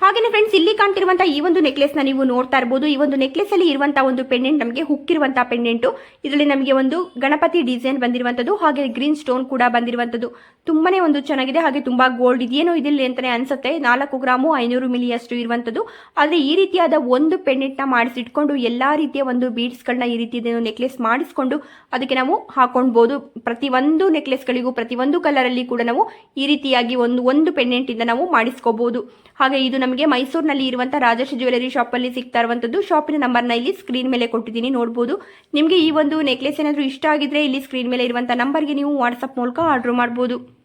ಹಾಗೆಯೇ ಫ್ರೆಂಡ್ಸ್ ಇಲ್ಲಿ ಕಾಣ್ತಿರುವಂತಹ ಈ ಒಂದು ನೆಕ್ಲೆಸ್ನ ನೀವು ನೋಡ್ತಾ ಇರಬಹುದು ಈ ಒಂದು ನೆಕ್ಲೆಸ್ ಅಲ್ಲಿ ಇರುವಂತಹ ಒಂದು ಪೆಂಡೆಂಟ್ ನಮಗೆ ಹುಕ್ಕಿರುವಂತಹ ಪೆಂಡೆಂಟು ಇದರಲ್ಲಿ ನಮಗೆ ಒಂದು ಗಣಪತಿ ಡಿಸೈನ್ ಬಂದಿರುವಂತದ್ದು, ಹಾಗೆ ಗ್ರೀನ್ ಸ್ಟೋನ್ ಕೂಡ ಬಂದಿರುವಂತದ್ದು. ತುಂಬಾನೇ ಒಂದು ಚೆನ್ನಾಗಿದೆ, ಹಾಗೆ ತುಂಬಾ ಗೋಲ್ಡ್ ಇದೇನೋ ಇದಿಲ್ಲ ಅಂತಾನೆ ಅನ್ಸುತ್ತೆ. ನಾಲ್ಕು ಗ್ರಾಮು ಐನೂರು ಮಿಲಿ ಅಷ್ಟು ಇರುವಂತದ್ದು. ಆದ್ರೆ ಈ ರೀತಿಯಾದ ಒಂದು ಪೆಂಡೆಂಟ್ನ ಮಾಡಿಸಿಟ್ಕೊಂಡು ಎಲ್ಲಾ ರೀತಿಯ ಒಂದು ಬೀಡ್ಸ್ ಗಳನ್ನ ಈ ರೀತಿಯ ನೆಕ್ಲೆಸ್ ಮಾಡಿಸ್ಕೊಂಡು ಅದಕ್ಕೆ ನಾವು ಹಾಕೊಳ್ಬಹುದು ಪ್ರತಿ ಒಂದು ನೆಕ್ಲೆಸ್ ಗಳಿಗೂ, ಪ್ರತಿ ಒಂದು ಕಲರ್ ಅಲ್ಲಿ ಕೂಡ ನಾವು ಈ ರೀತಿಯಾಗಿ ಒಂದು ಒಂದು ಪೆಂಡೆಂಟ್ ಇಂದ ನಾವು ಮಾಡಿಸ್ಕೋಬಹುದು ಹಾಗೆ ಇದು ನಮಗೆ ಮೈಸೂರಿನಲ್ಲಿ ಇರುವಂತ ರಾಜೇಶ್ ಜ್ಯುವೆಲರಿ ಶಾಪ್ ಅಲ್ಲಿ ಸಿಗ್ತಾ ಇರುವಂತದ್ದು. ಶಾಪಿನ ನಂಬರ್ನ ಇಲ್ಲಿ ಸ್ಕ್ರೀನ್ ಮೇಲೆ ಕೊಟ್ಟಿದ್ದೀನಿ ನೋಡಬಹುದು ನಿಮಗೆ ಈ ಒಂದು ನೆಕ್ಲೆಸ್ ಏನಾದರೂ ಇಷ್ಟ ಆಗಿದ್ರೆ ಇಲ್ಲಿ ಸ್ಕ್ರೀನ್ ಮೇಲೆ ಇರುವಂತಹ ನಂಬರ್ಗೆ ನೀವು ವಾಟ್ಸ್ಆಪ್ ಮೂಲಕ ಆರ್ಡರ್ ಮಾಡಬಹುದು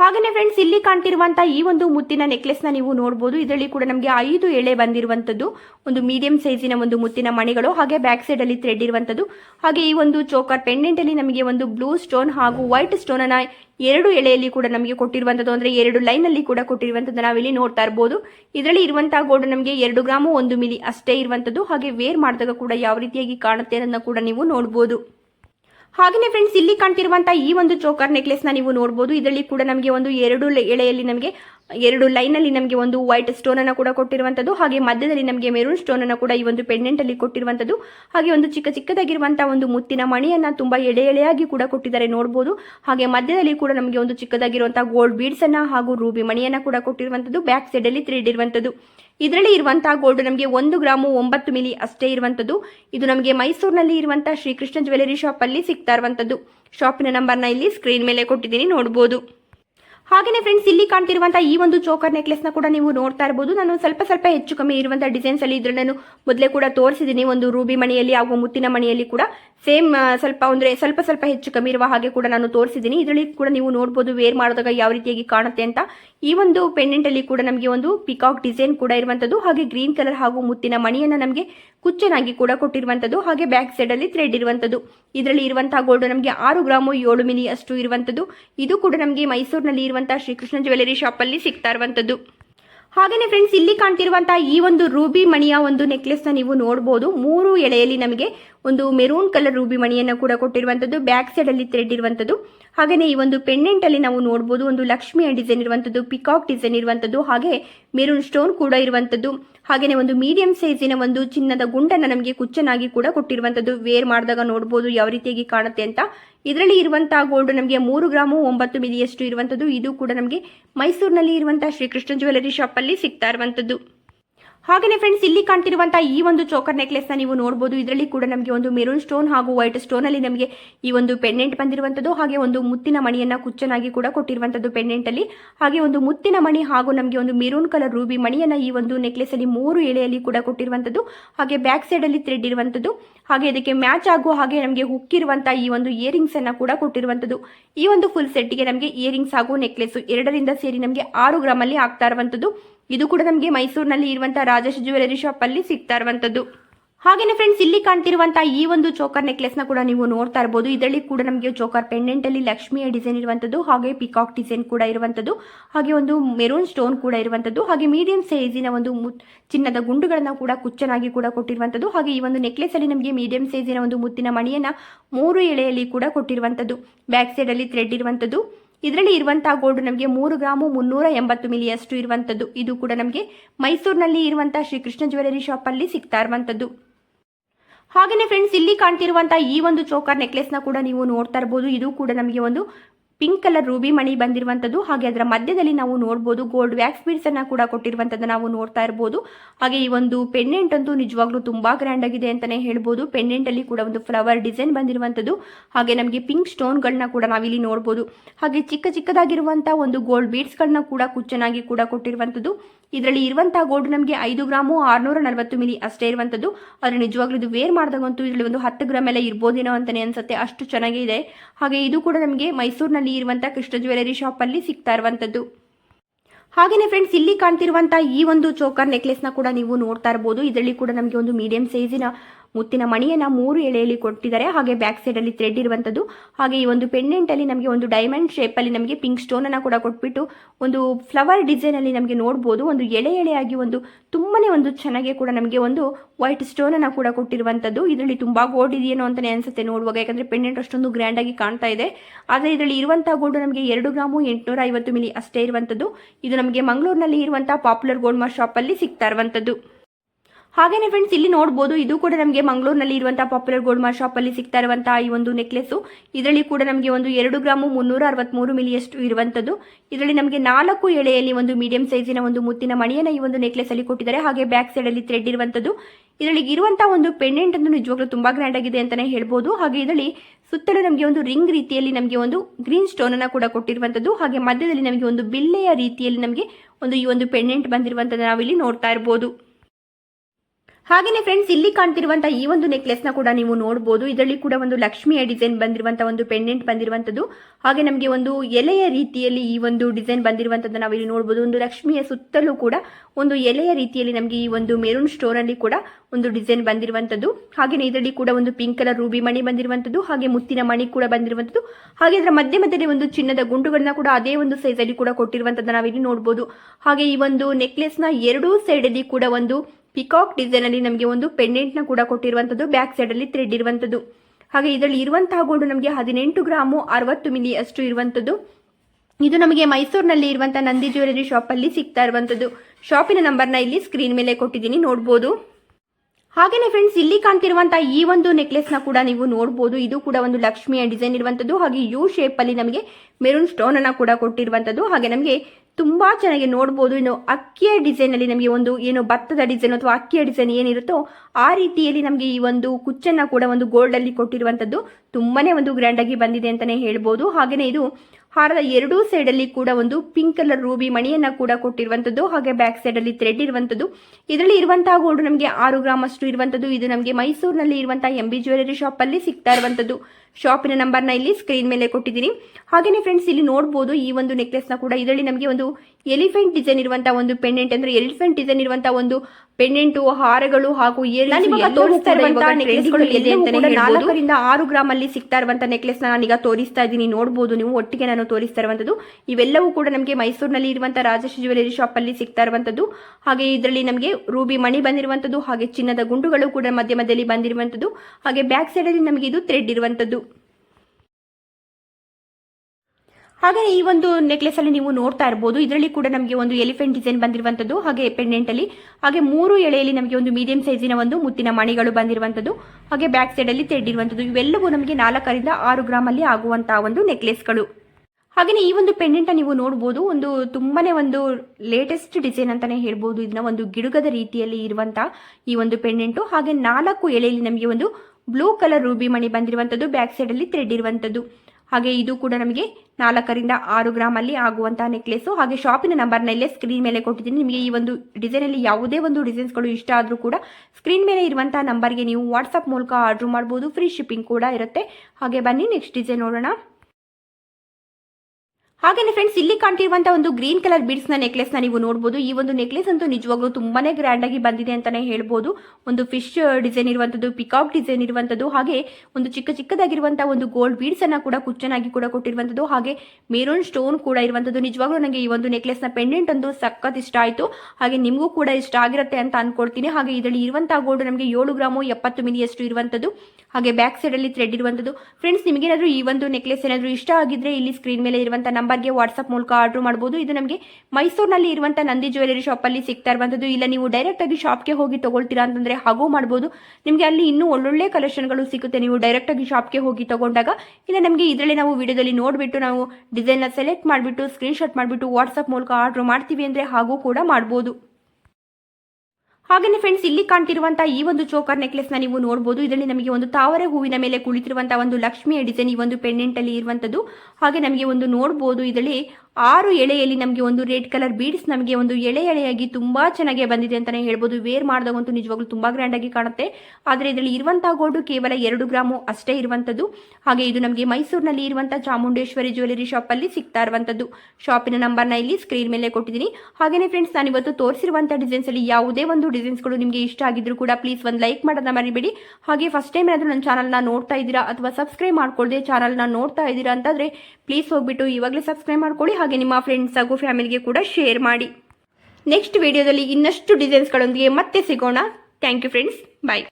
ಹಾಗೆಯೇ ಫ್ರೆಂಡ್ಸ್ ಇಲ್ಲಿ ಕಾಣ್ತಿರುವಂತಹ ಈ ಒಂದು ಮುತ್ತಿನ ನೆಕ್ಲೆಸ್ನ ನೀವು ನೋಡಬಹುದು ಇದರಲ್ಲಿ ಕೂಡ ನಮಗೆ ಐದು ಎಳೆ ಬಂದಿರುವಂತದ್ದು, ಒಂದು ಮೀಡಿಯಂ ಸೈಜಿನ ಒಂದು ಮುತ್ತಿನ ಮಣಿಗಳು, ಹಾಗೆ ಬ್ಯಾಕ್ ಸೈಡ್ ಅಲ್ಲಿ ಥ್ರೆಡ್ ಇರುವಂತದ್ದು. ಹಾಗೆ ಈ ಒಂದು ಚೋಕರ್ ಪೆಂಡೆಂಟ್ ಅಲ್ಲಿ ನಮಗೆ ಒಂದು ಬ್ಲೂ ಸ್ಟೋನ್ ಹಾಗೂ ವೈಟ್ ಸ್ಟೋನ್ ಅನ್ನ ಎರಡು ಎಳೆಯಲ್ಲಿ ಕೂಡ ನಮಗೆ ಕೊಟ್ಟಿರುವಂತದ್ದು. ಅಂದ್ರೆ ಎರಡು ಲೈನ್ ಅಲ್ಲಿ ಕೂಡ ಕೊಟ್ಟಿರುವಂತದ್ದು ನಾವಿಲ್ಲಿ ನೋಡ್ತಾ ಇರಬಹುದು ಇದರಲ್ಲಿ ಇರುವಂತಹ ಗೋಲ್ಡ್ ನಮಗೆ ಎರಡು ಗ್ರಾಮು, ಒಂದು ಮಿಲಿ ಅಷ್ಟೇ ಇರುವಂತದ್ದು. ಹಾಗೆ ವೇರ್ ಮಾಡಿದಾಗ ಕೂಡ ಯಾವ ರೀತಿಯಾಗಿ ಕಾಣುತ್ತೆ ಅನ್ನೋದನ್ನ ಕೂಡ ನೀವು ನೋಡಬಹುದು ಹಾಗೆಯೇ ಫ್ರೆಂಡ್ಸ್ ಇಲ್ಲಿ ಕಾಣ್ತಿರುವಂತಹ ಈ ಒಂದು ಚೋಕರ್ ನೆಕ್ಲೆಸ್ನ ನೀವು ನೋಡಬಹುದು ಇದರಲ್ಲಿ ಕೂಡ ನಮಗೆ ಒಂದು ಎರಡು ಎಳೆಯಲ್ಲಿ ನಮಗೆ, ಎರಡು ಲೈನ್ ಅಲ್ಲಿ ನಮಗೆ ಒಂದು ವೈಟ್ ಸ್ಟೋನ್ ಅನ್ನ ಕೂಡ ಕೊಟ್ಟಿರುವಂತದ್ದು. ಹಾಗೆ ಮಧ್ಯದಲ್ಲಿ ನಮಗೆ ಮೆರೂನ್ ಸ್ಟೋನ್ ಅನ್ನ ಕೂಡ ಈ ಒಂದು ಪೆಂಡೆಂಟ್ ಅಲ್ಲಿ ಕೊಟ್ಟಿರುವಂತದ್ದು. ಹಾಗೆ ಒಂದು ಚಿಕ್ಕ ಚಿಕ್ಕದಾಗಿರುವಂತಹ ಒಂದು ಮುತ್ತಿನ ಮಣಿಯನ್ನ ತುಂಬಾ ಎಳೆ ಎಳೆಯಾಗಿ ಕೂಡ ಕೊಟ್ಟಿದ್ದಾರೆ ನೋಡಬಹುದು ಹಾಗೆ ಮಧ್ಯದಲ್ಲಿ ಕೂಡ ನಮಗೆ ಒಂದು ಚಿಕ್ಕದಾಗಿರುವಂತಹ ಗೋಲ್ಡ್ ಬೀಡ್ಸ್ ಅನ್ನ ಹಾಗೂ ರೂಬಿ ಮಣಿಯನ್ನ ಕೂಡ ಕೊಟ್ಟಿರುವಂತದ್ದು. ಬ್ಯಾಕ್ ಸೈಡ್ ಅಲ್ಲಿ ತ್ರೀಡ್ ಇರುವಂತದ್ದು. ಇದರಲ್ಲಿ ಇರುವಂತಹ ಗೋಲ್ಡ್ ನಮಗೆ ಒಂದು ಗ್ರಾಮು ಒಂಬತ್ತು ಮಿಲಿ ಅಷ್ಟೇ ಇರುವಂತದ್ದು. ಇದು ನಮಗೆ ಮೈಸೂರಿನಲ್ಲಿ ಇರುವಂತಹ ಶ್ರೀಕೃಷ್ಣ ಜ್ಯುವೆಲರಿ ಶಾಪ್ ಅಲ್ಲಿ ಸಿಗ್ತಾ ಇರುವಂತದ್ದು. ಶಾಪಿನ ನಂಬರ್ನ ಇಲ್ಲಿ ಸ್ಕ್ರೀನ್ ಮೇಲೆ ಕೊಟ್ಟಿದ್ದೀನಿ ನೋಡಬಹುದು ಹಾಗೆಯೇ ಫ್ರೆಂಡ್ಸ್ ಇಲ್ಲಿ ಕಾಣ್ತಿರುವಂತಹ ಈ ಒಂದು ಚೋಕರ್ ನೆಕ್ಲೆಸ್ನ ಕೂಡ ನೀವು ನೋಡ್ತಾ ಇರಬಹುದು ನಾನು ಸ್ವಲ್ಪ ಸ್ವಲ್ಪ ಹೆಚ್ಚು ಕಮ್ಮಿ ಇರುವಂತಹ ಡಿಸೈನ್ಸ್ ಅಲ್ಲಿ ನಾನು ಮೊದಲೇ ಕೂಡ ತೋರಿಸಿದ್ದೀನಿ. ಒಂದು ರೂಬಿ ಮಣಿಯಲ್ಲಿ ಹಾಗೂ ಮುತ್ತಿನ ಮಣಿಯಲ್ಲಿ ಕೂಡ ಸೇಮ್ ಸ್ವಲ್ಪ ಅಂದ್ರೆ ಸ್ವಲ್ಪ ಸ್ವಲ್ಪ ಹೆಚ್ಚು ಕಮ್ಮಿ ಇರುವ ಹಾಗೆ ಕೂಡ ನಾನು ತೋರಿಸಿದ್ದೀನಿ. ಇದರಲ್ಲಿ ಕೂಡ ನೀವು ನೋಡಬಹುದು ವೇರ್ ಮಾಡಿದಾಗ ಯಾವ ರೀತಿಯಾಗಿ ಕಾಣುತ್ತೆ ಅಂತ. ಈ ಒಂದು ಪೆಂಡೆಂಟ್ ಅಲ್ಲಿ ಕೂಡ ನಮಗೆ ಒಂದು ಪಿಕಾಕ್ ಡಿಸೈನ್ ಕೂಡ ಇರುವಂತದ್ದು, ಹಾಗೆ ಗ್ರೀನ್ ಕಲರ್ ಹಾಗೂ ಮುತ್ತಿನ ಮಣಿಯನ್ನ ನಮಗೆ ಕುಚ್ಚನಾಗಿ ಕೂಡ ಕೊಟ್ಟಿರುವಂತದ್ದು, ಹಾಗೆ ಬ್ಯಾಕ್ ಸೈಡ್ ಅಲ್ಲಿ ಥ್ರೆಡ್ ಇರುವಂತದ್ದು. ಇದರಲ್ಲಿ ಇರುವಂತಹ ಗೋಲ್ಡ್ ನಮಗೆ ಆರು ಗ್ರಾಮು ಏಳು ಮಿನಿ ಅಷ್ಟು ಇರುವಂತದ್ದು. ಇದು ಕೂಡ ನಮಗೆ ಮೈಸೂರಿನಲ್ಲಿ ಇರುವಂತಹ ಶ್ರೀಕೃಷ್ಣ ಜ್ಯುವೆಲರಿ ಶಾಪ್ ಅಲ್ಲಿ ಸಿಗ್ತಾ ಇರುವಂತದ್ದು. ಹಾಗೆಯೇ ಫ್ರೆಂಡ್ಸ್ ಇಲ್ಲಿ ಕಾಣ್ತಿರುವಂತಹ ಈ ಒಂದು ರೂಬಿ ಮಣಿಯ ಒಂದು ನೆಕ್ಲೆಸ್ನ ನೀವು ನೋಡಬಹುದು ಮೂರು ಎಳೆಯಲ್ಲಿ ನಮಗೆ ಒಂದು ಮೆರೂನ್ ಕಲರ್ ರೂಬಿ ಮಣಿಯನ್ನು ಕೂಡ ಕೊಟ್ಟಿರುವಂತದ್ದು ಬ್ಯಾಕ್ ಸೈಡ್ ಅಲ್ಲಿ ಥ್ರೆಡ್ ಇರುವಂತದ್ದು ಹಾಗೆಯೇ ಈ ಒಂದು ಪೆಂಡೆಂಟ್ ಅಲ್ಲಿ ನಾವು ನೋಡಬಹುದು ಒಂದು ಲಕ್ಷ್ಮಿಯ ಡಿಸೈನ್ ಇರುವಂತದ್ದು ಪಿಕಾಕ್ ಡಿಸೈನ್ ಇರುವಂತದ್ದು, ಹಾಗೆ ಮೆರೂನ್ ಸ್ಟೋನ್ ಕೂಡ ಇರುವಂತದ್ದು. ಹಾಗೆಯೇ ಒಂದು ಮೀಡಿಯಂ ಸೈಜಿನ ಒಂದು ಚಿನ್ನದ ಗುಂಡನ್ನ ನಮಗೆ ಕುಚ್ಚನಾಗಿ ಕೂಡ ಕೊಟ್ಟಿರುವಂತದ್ದು ವೇರ್ ಮಾಡಿದಾಗ ನೋಡಬಹುದು ಯಾವ ರೀತಿಯಾಗಿ ಕಾಣುತ್ತೆ ಅಂತ. ಇದರಲ್ಲಿ ಇರುವಂತಹ ಗೋಲ್ಡ್ ನಮಗೆ ಮೂರು ಗ್ರಾಮು ಒಂಬತ್ತು ಮಿಲಿಯಷ್ಟು ಇರುವಂತದ್ದು ಇದು ಕೂಡ ನಮಗೆ ಮೈಸೂರಿನಲ್ಲಿ ಇರುವಂತಹ ಶ್ರೀಕೃಷ್ಣ ಜ್ಯುವೆಲರಿ ಶಾಪ್ ಅಲ್ಲಿ ಸಿಗ್ತಾ ಇರುವಂತದ್ದು ಹಾಗೆಯೇ ಫ್ರೆಂಡ್ಸ್ ಇಲ್ಲಿ ಕಾಣ್ತಿರುವಂತಹ ಈ ಒಂದು ಚೋಕರ್ ನೆಕ್ಲೆಸ್ನ ನೀವು ನೋಡಬಹುದು ಇದರಲ್ಲಿ ಕೂಡ ನಮಗೆ ಒಂದು ಮೆರೂನ್ ಸ್ಟೋನ್ ಹಾಗೂ ವೈಟ್ ಸ್ಟೋನ್ ಅಲ್ಲಿ ನಮಗೆ ಈ ಒಂದು ಪೆಂಡೆಂಟ್ ಬಂದಿರುವಂತದ್ದು ಹಾಗೆ ಒಂದು ಮುತ್ತಿನ ಮಣಿಯನ್ನ ಕುಚ್ಚನಾಗಿ ಕೂಡ ಕೊಟ್ಟಿರುವಂತದ್ದು ಪೆಂಡೆಂಟ್ ಅಲ್ಲಿ. ಹಾಗೆ ಒಂದು ಮುತ್ತಿನ ಮಣಿ ಹಾಗೂ ನಮಗೆ ಒಂದು ಮೆರೂನ್ ಕಲರ್ ರೂಬಿ ಮಣಿಯನ್ನ ಈ ಒಂದು ನೆಕ್ಲೆಸ್ ಅಲ್ಲಿ ಮೂರು ಎಳೆಯಲ್ಲಿ ಕೂಡ ಕೊಟ್ಟಿರುವಂತದ್ದು ಹಾಗೆ ಬ್ಯಾಕ್ ಸೈಡ್ ಅಲ್ಲಿ ಥ್ರೆಡ್ ಇರುವಂತದ್ದು ಹಾಗೆ ಇದಕ್ಕೆ ಮ್ಯಾಚ್ ಆಗುವ ಹಾಗೆ ನಮಗೆ ಹುಕ್ಕಿರುವಂತಹ ಈ ಒಂದು ಇಯರಿಂಗ್ಸ್ ಅನ್ನ ಕೂಡ ಕೊಟ್ಟಿರುವಂತದ್ದು ಈ ಒಂದು ಫುಲ್ ಸೆಟ್ಗೆ ನಮಗೆ ಇಯರಿಂಗ್ಸ್ ಹಾಗೂ ನೆಕ್ಲೆಸ್ ಎರಡರಿಂದ ಸೇರಿ ನಮಗೆ ಆರು ಗ್ರಾಮ್ ಅಲ್ಲಿ ಆಗ್ತಾ ಇರುವಂತದ್ದು ಇದು ಕೂಡ ನಮಗೆ ಮೈಸೂರಿನಲ್ಲಿ ಇರುವಂತಹ ರಾಜೇಶ್ ಜ್ಯುವೆಲರಿ ಶಾಪ್ ಅಲ್ಲಿ ಸಿಗ್ತಾ ಇರುವಂತದ್ದು. ಹಾಗೇನೆ ಫ್ರೆಂಡ್ಸ್ ಇಲ್ಲಿ ಕಾಣ್ತಿರುವಂತಹ ಈ ಒಂದು ಚೋಕರ್ ನೆಕ್ಲೆಸ್ನ ಕೂಡ ನೀವು ನೋಡ್ತಾ ಇರಬಹುದು ಇದರಲ್ಲಿ ಕೂಡ ನಮಗೆ ಚೋಕರ್ ಪೆಂಡೆಂಟ್ ಅಲ್ಲಿ ಲಕ್ಷ್ಮಿಯ ಡಿಸೈನ್ ಇರುವಂತದ್ದು, ಹಾಗೆ ಪಿಕಾಕ್ ಡಿಸೈನ್ ಕೂಡ ಇರುವಂತದ್ದು, ಹಾಗೆ ಒಂದು ಮೆರೂನ್ ಸ್ಟೋನ್ ಕೂಡ ಇರುವಂತದ್ದು, ಹಾಗೆ ಮೀಡಿಯಂ ಸೈಜಿನ ಒಂದು ಚಿನ್ನದ ಗುಂಡುಗಳನ್ನ ಕೂಡ ಕುಚ್ಚನಾಗಿ ಕೂಡ ಕೊಟ್ಟಿರುವಂತದ್ದು, ಹಾಗೆ ಈ ಒಂದು ನೆಕ್ಲೆಸ್ ಅಲ್ಲಿ ನಮಗೆ ಮೀಡಿಯಂ ಸೈಜಿನ ಒಂದು ಮುತ್ತಿನ ಮಣಿಯನ್ನ ಮೂರು ಎಳೆಯಲ್ಲಿ ಕೂಡ ಕೊಟ್ಟಿರುವಂತದ್ದು. ಬ್ಯಾಕ್ ಸೈಡ್ ಅಲ್ಲಿ ಥ್ರೆಡ್ ಇರುವಂತದ್ದು. ಇದರಲ್ಲಿ ಇರುವಂತಹ ಗೋಲ್ಡ್ ನಮಗೆ ಮೂರು ಗ್ರಾಮು ಮುನ್ನೂರ ಎಂಬತ್ತು ಮಿಲಿಯಷ್ಟು ಇರುವಂತದ್ದು. ಇದು ಕೂಡ ನಮಗೆ ಮೈಸೂರಿನಲ್ಲಿ ಇರುವಂತಹ ಶ್ರೀಕೃಷ್ಣ ಜ್ಯುವೆಲರಿ ಶಾಪ್ ಅಲ್ಲಿ ಸಿಗ್ತಾ ಇರುವಂತದ್ದು. ಹಾಗೆಯೇ ಫ್ರೆಂಡ್ಸ್ ಇಲ್ಲಿ ಕಾಣ್ತಿರುವಂತಹ ಈ ಒಂದು ಚೋಕರ್ ನೆಕ್ಲೆಸ್ನ ಕೂಡ ನೀವು ನೋಡ್ತಾ ಇರಬಹುದು ಇದು ಕೂಡ ನಮಗೆ ಒಂದು ಪಿಂಕ್ ಕಲರ್ ರೂಬಿ ಮಣಿ ಬಂದಿರುವಂತದ್ದು, ಹಾಗೆ ಅದರ ಮಧ್ಯದಲ್ಲಿ ನಾವು ನೋಡಬಹುದು ಗೋಲ್ಡ್ ವ್ಯಾಕ್ಸ್ ಬೀಡ್ಸ್ ಅನ್ನ ಕೂಡ ಕೊಟ್ಟಿರುವಂತದ್ದು ನಾವು ನೋಡ್ತಾ ಇರಬಹುದು ಹಾಗೆ ಈ ಒಂದು ಪೆಂಡೆಂಟ್ ಅಂತೂ ನಿಜವಾಗ್ಲೂ ತುಂಬಾ ಗ್ರ್ಯಾಂಡ್ ಆಗಿದೆ ಅಂತಾನೆ ಹೇಳ್ಬೋದು. ಪೆಂಡೆಂಟ್ ಅಲ್ಲಿ ಕೂಡ ಒಂದು ಫ್ಲವರ್ ಡಿಸೈನ್ ಬಂದಿರುವಂತದ್ದು. ಹಾಗೆ ನಮಗೆ ಪಿಂಕ್ ಸ್ಟೋನ್ ಗಳನ್ನ ಕೂಡ ನಾವಿಲ್ಲಿ ನೋಡಬಹುದು ಹಾಗೆ ಚಿಕ್ಕ ಚಿಕ್ಕದಾಗಿರುವಂತಹ ಒಂದು ಗೋಲ್ಡ್ ಬೀಡ್ಸ್ ಗಳನ್ನ ಕೂಡ ಕುಚ್ಚನಾಗಿ ಕೂಡ ಕೊಟ್ಟಿರುವಂತದ್ದು. ಇದರಲ್ಲಿ ಇರುವಂತಹ ಗೋಲ್ಡ್ ನಮಗೆ ಐದು ಗ್ರಾಮು ಆರ್ನೂರ ನಲವತ್ತು ಮಿಲಿ ಅಷ್ಟೇ ಇರುವಂತದ್ದು. ಆದರೆ ನಿಜವಾಗ್ಲೂ ಇದು ವೇರ್ ಮಾಡಿದಾಗಂತೂ ಇದರಲ್ಲಿ ಒಂದು ಹತ್ತು ಗ್ರಾಮ್ ಎಲ್ಲ ಇರ್ಬೋದೇನೋ ಅಂತಾನೆ ಅನ್ಸುತ್ತೆ. ಅಷ್ಟು ಚೆನ್ನಾಗಿದೆ ಹಾಗೆ ಇದು ಕೂಡ ನಮಗೆ ಮೈಸೂರಿನಲ್ಲಿ ಇರುವಂತಹ ಕೃಷ್ಣ ಜ್ಯುವೆಲರಿ ಶಾಪ್ ಅಲ್ಲಿ ಸಿಗ್ತಾ ಇರುವಂತದ್ದು. ಹಾಗೆಯೇ ಫ್ರೆಂಡ್ಸ್ ಇಲ್ಲಿ ಕಾಣ್ತಿರುವಂತಹ ಈ ಒಂದು ಚೋಕರ್ ನೆಕ್ಲೆಸ್ನ ಕೂಡ ನೀವು ನೋಡ್ತಾ ಇರಬಹುದು ಇದರಲ್ಲಿ ಕೂಡ ನಮಗೆ ಒಂದು ಮೀಡಿಯಂ ಸೈಜಿನ ಮುತ್ತಿನ ಮಣಿಯನ್ನು ಮೂರು ಎಳೆಯಲ್ಲಿ ಕೊಟ್ಟಿದ್ದಾರೆ. ಹಾಗೆ ಬ್ಯಾಕ್ ಸೈಡಲ್ಲಿ ಥ್ರೆಡ್ ಇರುವಂಥದ್ದು ಹಾಗೆ ಈ ಒಂದು ಪೆಂಡೆಂಟಲ್ಲಿ ನಮಗೆ ಒಂದು ಡೈಮಂಡ್ ಶೇಪಲ್ಲಿ ನಮಗೆ ಪಿಂಕ್ ಸ್ಟೋನನ್ನು ಕೂಡ ಕೊಟ್ಬಿಟ್ಟು ಒಂದು ಫ್ಲವರ್ ಡಿಸೈನಲ್ಲಿ ನಮಗೆ ನೋಡ್ಬೋದು. ಒಂದು ಎಳೆ ಎಳೆಯಾಗಿ ಒಂದು ತುಂಬಾನೇ ಒಂದು ಚೆನ್ನಾಗಿ ಕೂಡ ನಮಗೆ ಒಂದು ವೈಟ್ ಸ್ಟೋನನ್ನು ಕೂಡ ಕೊಟ್ಟಿರುವಂಥದ್ದು ಇದರಲ್ಲಿ ತುಂಬ ಗೋಲ್ಡ್ ಇದೆಯೇನೋ ಅಂತಲೇ ಅನಿಸುತ್ತೆ ನೋಡುವಾಗ. ಯಾಕಂದರೆ ಪೆಂಡೆಂಟ್ ಅಷ್ಟೊಂದು ಗ್ರ್ಯಾಂಡಾಗಿ ಕಾಣ್ತಾ ಇದೆ. ಆದರೆ ಇದರಲ್ಲಿ ಇರುವಂಥ ಗೋಲ್ಡ್ ನಮಗೆ ಎರಡು ಗ್ರಾಮು ಎಂಟುನೂರ ಐವತ್ತು ಮಿಲಿ ಅಷ್ಟೇ ಇರುವಂಥದ್ದು ಇದು ನಮಗೆ ಮಂಗಳೂರಿನಲ್ಲಿ ಇರುವಂಥ ಪಾಪ್ಯುಲರ್ ಗೋಲ್ಡ್ ಮಾರ್ ಶಾಪಲ್ಲಿ ಸಿಗ್ತಾ ಇರುವಂಥದ್ದು ಹಾಗೇನೆ ಫ್ರೆಂಡ್ಸ್ ಇಲ್ಲಿ ನೋಡಬಹುದು ಇದು ಕೂಡ ನಮಗೆ ಮಂಗಳೂರಿನಲ್ಲಿ ಇರುವಂತಹ ಪಾಪ್ಯುಲರ್ ಗೋಲ್ಡ್ ಮಾರ್ ಅಲ್ಲಿ ಸಿಗ್ತಾ ಇರುವಂತಹ ಈ ಒಂದು ನೆಕ್ಲೆಸ್ ಇದರಲ್ಲಿ ಕೂಡ ನಮಗೆ ಒಂದು ಎರಡು ಗ್ರಾಮು ಮುನ್ನೂರ ಅರವತ್ಮೂರು ಮಿಲಿಯಷ್ಟು ಇರುವಂತದ್ದು ಇದರಲ್ಲಿ ನಮಗೆ ನಾಲ್ಕು ಎಳೆಯಲ್ಲಿ ಒಂದು ಮೀಡಿಯಂ ಸೈಜಿನ ಒಂದು ಮುತ್ತಿನ ಮಣಿಯನ್ನು ಈ ಒಂದು ನೆಕ್ಲೆಸ್ ಅಲ್ಲಿ ಕೊಟ್ಟಿದ್ದಾರೆ. ಹಾಗೆ ಬ್ಯಾಕ್ ಸೈಡ್ ಅಲ್ಲಿ ಥ್ರೆಡ್ ಇರುವಂತದ್ದು ಇದರಲ್ಲಿ ಇರುವಂತಹ ಒಂದು ಪೆಂಡೆಂಟ್ ಅನ್ನು ನಿಜವಾಗ್ಲೂ ತುಂಬಾ ಗ್ರ್ಯಾಂಡ್ ಆಗಿದೆ ಅಂತಾನೆ ಹೇಳ್ಬೋದು. ಹಾಗೆ ಇದರಲ್ಲಿ ಸುತ್ತಲೂ ನಮಗೆ ಒಂದು ರಿಂಗ್ ರೀತಿಯಲ್ಲಿ ನಮಗೆ ಒಂದು ಗ್ರೀನ್ ಸ್ಟೋನ್ ಅನ್ನ ಕೂಡ ಕೊಟ್ಟಿರುವಂತದ್ದು ಹಾಗೆ ಮಧ್ಯದಲ್ಲಿ ನಮಗೆ ಒಂದು ಬಿಲ್ಲೆಯ ರೀತಿಯಲ್ಲಿ ನಮಗೆ ಒಂದು ಈ ಒಂದು ಪೆಂಡೆಂಟ್ ಬಂದಿರುವಂತದ್ದು ನಾವಿಲ್ಲಿ ನೋಡ್ತಾ ಇರ್ಬೋದು. ಹಾಗೆಯೇ ಫ್ರೆಂಡ್ಸ್ ಇಲ್ಲಿ ಕಾಣ್ತಿರುವಂತಹ ಈ ಒಂದು ನೆಕ್ಲೆಸ್ನ ಕೂಡ ನೀವು ನೋಡಬಹುದು ಇದರಲ್ಲಿ ಕೂಡ ಒಂದು ಲಕ್ಷ್ಮಿಯ ಡಿಸೈನ್ ಬಂದಿರುವಂತಹ ಒಂದು ಪೆಂಡೆಂಟ್ ಬಂದಿರುವಂತದ್ದು. ಹಾಗೆ ನಮಗೆ ಒಂದು ಎಲೆಯ ರೀತಿಯಲ್ಲಿ ಈ ಒಂದು ಡಿಸೈನ್ ಬಂದಿರುವಂತದ್ದು ನಾವು ಇಲ್ಲಿ ನೋಡಬಹುದು ಒಂದು ಲಕ್ಷ್ಮಿಯ ಸುತ್ತಲೂ ಕೂಡ ಒಂದು ಎಲೆಯ ರೀತಿಯಲ್ಲಿ ನಮಗೆ ಈ ಒಂದು ಮೆರೂನ್ ಸ್ಟೋರ್ ಅಲ್ಲಿ ಕೂಡ ಒಂದು ಡಿಸೈನ್ ಬಂದಿರುವಂತದ್ದು. ಹಾಗೆ ಇದರಲ್ಲಿ ಕೂಡ ಒಂದು ಪಿಂಕ್ ಕಲರ್ ರೂಬಿ ಮಣಿ ಬಂದಿರುವಂತದ್ದು. ಹಾಗೆ ಮುತ್ತಿನ ಮಣಿ ಕೂಡ ಬಂದಿರುವಂತದ್ದು. ಹಾಗೆ ಅದರ ಮಧ್ಯ ಮಧ್ಯದಲ್ಲಿ ಒಂದು ಚಿನ್ನದ ಗುಂಡುಗಳನ್ನ ಕೂಡ ಅದೇ ಒಂದು ಸೈಜ್ ಅಲ್ಲಿ ಕೂಡ ಕೊಟ್ಟಿರುವಂತದ್ದು ನಾವಿಲ್ಲಿ ನೋಡಬಹುದು ಹಾಗೆ ಈ ಒಂದು ನೆಕ್ಲೆಸ್ನ ಎರಡೂ ಸೈಡ್ ಅಲ್ಲಿ ಕೂಡ ಒಂದು ಪಿಕಾಕ್ ಡಿಸೈನ್ ಅಲ್ಲಿ ನಮಗೆ ಒಂದು ಪೆಂಡೆಂಟ್ನ ಕೂಡ ಕೊಟ್ಟಿರುವಂತದ್ದು ಬ್ಯಾಕ್ ಸೈಡ್ ಅಲ್ಲಿ ಥ್ರೆಡ್ ಇರುವಂತದ್ದು. ಹಾಗೆ ಇದರಲ್ಲಿ ಇರುವಂತಹ ಗೋಲ್ಡ್ ನಮಗೆ ಹದಿನೆಂಟು ಗ್ರಾಮು ಅರವತ್ತು ಮಿಲಿ ಅಷ್ಟು ಇರುವಂತದ್ದು. ಇದು ನಮಗೆ ಮೈಸೂರಿನಲ್ಲಿ ಇರುವಂತಹ ನಂದಿ ಜ್ಯುವೆಲರಿ ಶಾಪ್ ಅಲ್ಲಿ ಸಿಗ್ತಾ ಇರುವಂತದ್ದು. ಶಾಪಿನ ನಂಬರ್ನ ಇಲ್ಲಿ ಸ್ಕ್ರೀನ್ ಮೇಲೆ ಕೊಟ್ಟಿದ್ದೀನಿ ನೋಡಬಹುದು ಹಾಗೇನೆ ಫ್ರೆಂಡ್ಸ್ ಇಲ್ಲಿ ಕಾಣ್ತಿರುವಂತಹ ಈ ಒಂದು ನೆಕ್ಲೆಸ್ನ ಕೂಡ ನೀವು ನೋಡಬಹುದು ಇದು ಕೂಡ ಒಂದು ಲಕ್ಷ್ಮಿಯ ಡಿಸೈನ್ ಇರುವಂತದ್ದು. ಹಾಗೆ ಯು ಶೇಪ್ ಅಲ್ಲಿ ನಮಗೆ ಮೆರೂನ್ ಸ್ಟೋನ್ ಅನ್ನ ಕೂಡ ಕೊಟ್ಟಿರುವಂತದ್ದು. ಹಾಗೆ ನಮಗೆ ತುಂಬಾ ಚೆನ್ನಾಗಿ ನೋಡಬಹುದು ಇನ್ನು ಅಕ್ಕಿಯ ಡಿಸೈನ್ ಅಲ್ಲಿ ನಮಗೆ ಒಂದು ಏನು ಭತ್ತದ ಡಿಸೈನ್ ಅಥವಾ ಅಕ್ಕಿಯ ಡಿಸೈನ್ ಏನಿರುತ್ತೋ ಆ ರೀತಿಯಲ್ಲಿ ನಮಗೆ ಈ ಒಂದು ಕುಚ್ಚನ್ನ ಕೂಡ ಒಂದು ಗೋಲ್ಡ್ ಅಲ್ಲಿ ಕೊಟ್ಟಿರುವಂತದ್ದು ತುಂಬಾನೇ ಒಂದು ಗ್ರ್ಯಾಂಡ್ ಆಗಿ ಬಂದಿದೆ ಅಂತಾನೆ ಹೇಳ್ಬೋದು. ಹಾಗೇನೆ ಇದು ಹಾರದ ಎರಡೂ ಸೈಡ್ ಅಲ್ಲಿ ಕೂಡ ಒಂದು ಪಿಂಕ್ ಕಲರ್ ರೂಬಿ ಮಣಿಯನ್ನ ಕೂಡ ಕೊಟ್ಟಿರುವಂತದ್ದು ಹಾಗೆ ಬ್ಯಾಕ್ ಸೈಡ್ ಅಲ್ಲಿ ಥ್ರೆಡ್ ಇರುವಂತದ್ದು ಇದರಲ್ಲಿ ಇರುವಂತಹ ಗೋಲ್ಡ್ ನಮಗೆ ಆರು ಗ್ರಾಮ್ ಅಷ್ಟು ಇರುವಂತದ್ದು ಇದು ನಮಗೆ ಮೈಸೂರಿನಲ್ಲಿ ಇರುವಂತಹ ಎಂ ಬಿ ಜ್ಯುವೆಲರಿ ಶಾಪ್ ಅಲ್ಲಿ ಸಿಗ್ತಾ ಇರುವಂತದ್ದು ಶಾಪಿನ ನಂಬರ್ನ ಇಲ್ಲಿ ಸ್ಕ್ರೀನ್ ಮೇಲೆ ಕೊಟ್ಟಿದ್ದೀನಿ. ಹಾಗೇನೆ ಫ್ರೆಂಡ್ಸ್ ಇಲ್ಲಿ ನೋಡಬಹುದು ಈ ಒಂದು ನೆಕ್ಲೆಸ್ನ ಕೂಡ. ಇದರಲ್ಲಿ ನಮಗೆ ಒಂದು ಎಲಿಫೆಂಟ್ ಡಿಸೈನ್ ಇರುವಂತಹ ಒಂದು ಪೆಂಡೆಂಟ್ ಅಂದ್ರೆ ಎಲಿಫೆಂಟ್ ಡಿಸೈನ್ ಇರುವಂತಹ ಒಂದು ಪೆಂಡೆಂಟು ಹಾರಗಳು ಹಾಗೂ. ನಾಲ್ಕರಿಂದ ಆರು ಗ್ರಾಮ್ ಅಲ್ಲಿ ಸಿಗ್ತಾ ಇರುವಂತಹ ನೆಕ್ಲೆಸ್ ನಾನೀಗ ತೋರಿಸ್ತಾ ಇದ್ದೀನಿ. ನೋಡಬಹುದು ನೀವು ಒಟ್ಟಿಗೆ ನಾನು ತೋರಿಸ್ತಾ ಇರುವಂತದ್ದು. ಇವೆಲ್ಲವೂ ಕೂಡ ನಮಗೆ ಮೈಸೂರಿನಲ್ಲಿ ಇರುವಂತಹ ರಾಜೇಶ್ ಜ್ಯುವೆಲರಿ ಶಾಪ್ ಅಲ್ಲಿ ಸಿಗ್ತಾ ಇರುವಂತದ್ದು. ಹಾಗೆ ಇದರಲ್ಲಿ ನಮಗೆ ರೂಬಿ ಮಣಿ ಬಂದಿರುವಂತದ್ದು ಹಾಗೆ ಚಿನ್ನದ ಗುಂಡುಗಳು ಕೂಡ ಮಧ್ಯ ಮಧ್ಯದಲ್ಲಿ ಬಂದಿರುವಂತದ್ದು. ಹಾಗೆ ಬ್ಯಾಕ್ ಸೈಡ್ ಅಲ್ಲಿ ನಮಗೆ ಇದು ಥ್ರೆಡ್ ಇರುವಂತದ್ದು. ಹಾಗೆ ಈ ಒಂದು ನೆಕ್ಲೆಸ್ ಅಲ್ಲಿ ನೀವು ನೋಡ್ತಾ ಇರಬಹುದು ಇದರಲ್ಲಿ ಕೂಡ ನಮಗೆ ಒಂದು ಎಲಿಫೆಂಟ್ ಡಿಸೈನ್ ಬಂದಿರುವಂತದ್ದು, ಹಾಗೆ ಪೆಂಡೆಂಟ್ ಅಲ್ಲಿ, ಹಾಗೆ ಮೂರು ಎಳೆಯಲ್ಲಿ ನಮಗೆ ಒಂದು ಮೀಡಿಯಂ ಸೈಜಿನ ಒಂದು ಮುತ್ತಿನ ಮಣಿಗಳು ಬಂದಿರುವಂತದ್ದು, ಹಾಗೆ ಬ್ಯಾಕ್ ಸೈಡ್ ಅಲ್ಲಿ ತೆಡ್ಡಿರುವಂತದ್ದು ಇವೆಲ್ಲವೂ ನಮಗೆ ನಾಲ್ಕರಿಂದ ಆರು ಗ್ರಾಮ್ ಅಲ್ಲಿ ಆಗುವಂತಹ ಒಂದು ನೆಕ್ಲೆಸ್ಗಳು ಹಾಗೆಯೇ ಈ ಒಂದು ಪೆಂಡೆಂಟ್ ನೀವು ನೋಡಬಹುದು ಒಂದು ತುಂಬಾನೇ ಒಂದು ಲೇಟೆಸ್ಟ್ ಡಿಸೈನ್ ಅಂತಾನೆ ಹೇಳ್ಬೋದು. ಇದನ್ನ ಒಂದು ಗಿಡುಗದ ರೀತಿಯಲ್ಲಿ ಇರುವಂತ ಈ ಒಂದು ಪೆಂಡೆಂಟು ಹಾಗೆ ನಾಲ್ಕು ಎಳೆಯಲ್ಲಿ ನಮಗೆ ಒಂದು ಬ್ಲೂ ಕಲರ್ ರೂಬಿ ಮಣಿ ಬಂದಿರುವಂತದ್ದು ಬ್ಯಾಕ್ ಸೈಡ್ ಅಲ್ಲಿ ಥ್ರೆಡ್ ಇರುವಂತದ್ದು. ಹಾಗೆ ಇದು ಕೂಡ ನಮಗೆ ನಾಲ್ಕರಿಂದ ಆರು ಗ್ರಾಮ್ ಅಲ್ಲಿ ಆಗುವಂತಹ ನೆಕ್ಲೆಸ್ ಹಾಗೆ ಶಾಪಿನ ನಂಬರ್ನ ಇಲ್ಲೇ ಸ್ಕ್ರೀನ್ ಮೇಲೆ ಕೊಟ್ಟಿದ್ದೀನಿ. ನಿಮಗೆ ಈ ಒಂದು ಡಿಸೈನ್ ಅಲ್ಲಿ ಯಾವುದೇ ಒಂದು ಡಿಸೈನ್ಸ್ಗಳು ಇಷ್ಟ ಆದರೂ ಕೂಡ ಸ್ಕ್ರೀನ್ ಮೇಲೆ ಇರುವಂತಹ ನಂಬರ್ಗೆ ನೀವು ವಾಟ್ಸಪ್ ಮೂಲಕ ಆರ್ಡರ್ ಮಾಡ್ಬೋದು. ಫ್ರೀ ಶಿಪ್ಪಿಂಗ್ ಕೂಡ ಇರುತ್ತೆ. ಹಾಗೆ ಬನ್ನಿ ನೆಕ್ಸ್ಟ್ ಡಿಸೈನ್ ನೋಡೋಣ. ಹಾಗೇನೆ ಫ್ರೆಂಡ್ಸ್ ಇಲ್ಲಿ ಕಾಣ್ತಿರುವಂತಹ ಒಂದು ಗ್ರೀನ್ ಕಲರ್ ಬೀಡ್ಸ್ನ ನೆಕ್ಲೆಸ್ನ ನೀವು ನೋಡಬಹುದು ಈ ಒಂದು ನೆಕ್ಲೆಸ್ ಅಂತೂ ನಿಜವಾಗ್ಲೂ ತುಂಬಾನೇ ಗ್ರ್ಯಾಂಡ್ ಆಗಿ ಬಂದಿದೆ ಅಂತಾನೆ ಹೇಳ್ಬೋದು. ಒಂದು ಫಿಶ್ ಡಿಸೈನ್ ಇರುವಂತದ್ದು ಪಿಕಾಕ್ ಡಿಸೈನ್ ಇರುವಂತದ್ದು, ಹಾಗೆ ಒಂದು ಚಿಕ್ಕ ಚಿಕ್ಕದಾಗಿರುವಂತಹ ಒಂದು ಗೋಲ್ಡ್ ಬೀಡ್ಸ್ ಅನ್ನ ಕೂಡ ಕುಚ್ಚನಾಗಿ ಕೂಡ ಕೊಟ್ಟಿರುವಂತದ್ದು, ಹಾಗೆ ಮೇರೋನ್ ಸ್ಟೋನ್ ಕೂಡ ಇರುವಂತದ್ದು. ನಿಜವಾಗ್ಲೂ ನನಗೆ ಈ ಒಂದು ನೆಕ್ಲೆಸ್ನ ಪೆಂಡೆಂಟ್ ಒಂದು ಸಖತ್ ಇಷ್ಟ ಆಯ್ತು. ಹಾಗೆ ನಿಮಗೂ ಕೂಡ ಇಷ್ಟ ಆಗಿರುತ್ತೆ ಅಂತ ಅನ್ಕೊಳ್ತೀನಿ. ಹಾಗೆ ಇದರಲ್ಲಿ ಇರುವಂತಹ ಗೋಲ್ಡ್ ನಮಗೆ ಏಳು ಗ್ರಾಮು ಎಪ್ಪತ್ತು ಮಿಲಿಯಷ್ಟು ಇರುವಂತದ್ದು. ಹಾಗೆ ಬ್ಯಾಕ್ ಸೈಡ್ ಅಲ್ಲಿ ಥ್ರೆಡ್ ಇರುವಂತದ್ದು. ಫ್ರೆಂಡ್ಸ್ ನಿಮಗೇನಾದ್ರೂ ಈ ಒಂದು ನೆಕ್ಲೆಸ್ ಏನಾದ್ರೂ ಇಷ್ಟ ಆಗಿದ್ರೆ ಇಲ್ಲಿ ಸ್ಕ್ರೀನ್ ಮೇಲೆ ಇರುವಂತಹ ನಂಬರ್ಗೆ ವಾಟ್ಸಪ್ ಮೂಲಕ ಆರ್ಡರ್ ಮಾಡಬಹುದು. ಇದು ನಮಗೆ ಮೈಸೂರಿನಲ್ಲಿ ಇರುವಂತಹ ನಂದಿ ಜ್ಯುವೆಲರಿ ಶಾಪಲ್ಲಿ ಸಿಗ್ತಾ ಇರುವಂತದ್ದು. ಇಲ್ಲ, ನೀವು ಡೈರೆಕ್ಟ್ ಆಗಿ ಶಾಪ್ಗೆ ಹೋಗಿ ತಗೊಳ್ತೀರಾ ಅಂತಂದ್ರೆ ಹಾಗೂ ಮಾಡಬಹುದು ನಿಮಗೆ ಅಲ್ಲಿ ಇನ್ನೂ ಒಳ್ಳೊಳ್ಳೆ ಕಲೆಕ್ಷನ್ಗಳು ಸಿಗುತ್ತೆ. ನೀವು ಡೈರೆಕ್ಟ್ ಆಗಿ ಶಾಪ್ಗೆ ಹೋಗಿ ತಗೊಂಡಾಗ, ಇಲ್ಲ, ನಮಗೆ ಇದರಲ್ಲಿ ನಾವು ವಿಡಿಯೋದಲ್ಲಿ ನೋಡಿಬಿಟ್ಟು ನಾವು ಡಿಸೈನ್ನ ಸೆಲೆಕ್ಟ್ ಮಾಡಿಬಿಟ್ಟು ಸ್ಕ್ರೀನ್ಶಾಟ್ ಮಾಡಿಬಿಟ್ಟು ವಾಟ್ಸ್ಆಪ್ ಮೂಲಕ ಆರ್ಡರ್ ಮಾಡ್ತೀವಿ ಅಂದ್ರೆ ಹಾಗೂ ಕೂಡ ಮಾಡ್ಬೋದು. ಹಾಗೆಯೇ ಫ್ರೆಂಡ್ಸ್ ಇಲ್ಲಿ ಕಾಣ್ತಿರುವಂತಹ ಈ ಒಂದು ಚೋಕರ್ ನೆಕ್ಲೆಸ್ನ ನೀವು ನೋಡಬಹುದು ಇದರಲ್ಲಿ ನಮಗೆ ಒಂದು ತಾವರೆ ಹೂವಿನ ಮೇಲೆ ಕುಳಿತಿರುವಂತಹ ಒಂದು ಲಕ್ಷ್ಮಿಯ ಡಿಸೈನ್ ಈ ಒಂದು ಪೆಂಡೆಂಟ್ ಅಲ್ಲಿ ಇರುವಂತದ್ದು. ಹಾಗೆ ನಮಗೆ ಒಂದು ನೋಡಬಹುದು ಇದರಲ್ಲಿ ಆರು ಎಳೆಯಲ್ಲಿ ನಮಗೆ ಒಂದು ರೆಡ್ ಕಲರ್ ಬೀಡ್ಸ್ ನಮಗೆ ಒಂದು ಎಳೆ ಎಳೆಯಾಗಿ ತುಂಬಾ ಚೆನ್ನಾಗಿ ಬಂದಿದೆ ಅಂತಲೇ ಹೇಳ್ಬೋದು. ವೇರ್ ಮಾಡಿದಾಗಂತೂ ನಿಜವಾಗ್ಲೂ ತುಂಬಾ ಗ್ರ್ಯಾಂಡ್ ಆಗಿ ಕಾಣುತ್ತೆ. ಆದರೆ ಇದರಲ್ಲಿ ಇರುವಂಥ ಗೋಡು ಕೇವಲ ಎರಡು ಗ್ರಾಮು ಅಷ್ಟೇ ಇರುವಂಥದ್ದು ಹಾಗೆ ಇದು ನಮಗೆ ಮೈಸೂರಿನಲ್ಲಿ ಇರುವಂಥ ಚಾಮುಂಡೇಶ್ವರಿ ಜ್ಯುವೆಲರಿ ಶಾಪ್ ಅಲ್ಲಿ ಸಿಗ್ತಾ ಇರುವಂಥದ್ದು ಶಾಪಿನ ನಂಬರ್ನ ಇಲ್ಲಿ ಸ್ಕ್ರೀನ್ ಮೇಲೆ ಕೊಟ್ಟಿದ್ದೀನಿ. ಹಾಗೆಯೇ ಫ್ರೆಂಡ್ಸ್ ನಾನು ಇವತ್ತು ತೋರಿಸಿರುವಂಥ ಡಿಸೈನ್ಸ್ ಅಲ್ಲಿ ಯಾವುದೇ ಒಂದು ಡಿಸೈನ್ಸ್ಗಳು ನಿಮಗೆ ಇಷ್ಟ ಆಗಿದ್ರು ಕೂಡ ಪ್ಲೀಸ್ ಒಂದು ಲೈಕ್ ಮಾಡೋದನ್ನ ಮರಿಬೇಡಿ. ಹಾಗೆ ಫಸ್ಟ್ ಟೈಮ್ ಏನಾದರೂ ನನ್ನ ಚಾನಲ್ನ ನೋಡ್ತಾ ಇದ್ದೀರಾ ಅಥವಾ ಸಬ್ಸ್ಕ್ರೈಬ್ ಮಾಡ್ಕೊಳ್ಳದೆ ಚಾನಲ್ನ ನೋಡ್ತಾ ಇದ್ದೀರಾ ಅಂತಂದ್ರೆ ಪ್ಲೀಸ್ ಹೋಗ್ಬಿಟ್ಟು ಇವಾಗಲೇ ಸಬ್ಸ್ಕ್ರೈಬ್ ಮಾಡ್ಕೊಳ್ಳಿ. ಹಾಗೆ ನಿಮ್ಮ ಫ್ರೆಂಡ್ಸ್ ಹಾಗೂ ಫ್ಯಾಮಿಲಿಗೆ ಕೂಡ ಶೇರ್ ಮಾಡಿ. ನೆಕ್ಸ್ಟ್ ವಿಡಿಯೋದಲ್ಲಿ ಇನ್ನಷ್ಟು ಡಿಸೈನ್ಸ್ಗಳೊಂದಿಗೆ ಮತ್ತೆ ಸಿಗೋಣ. Thank you friends bye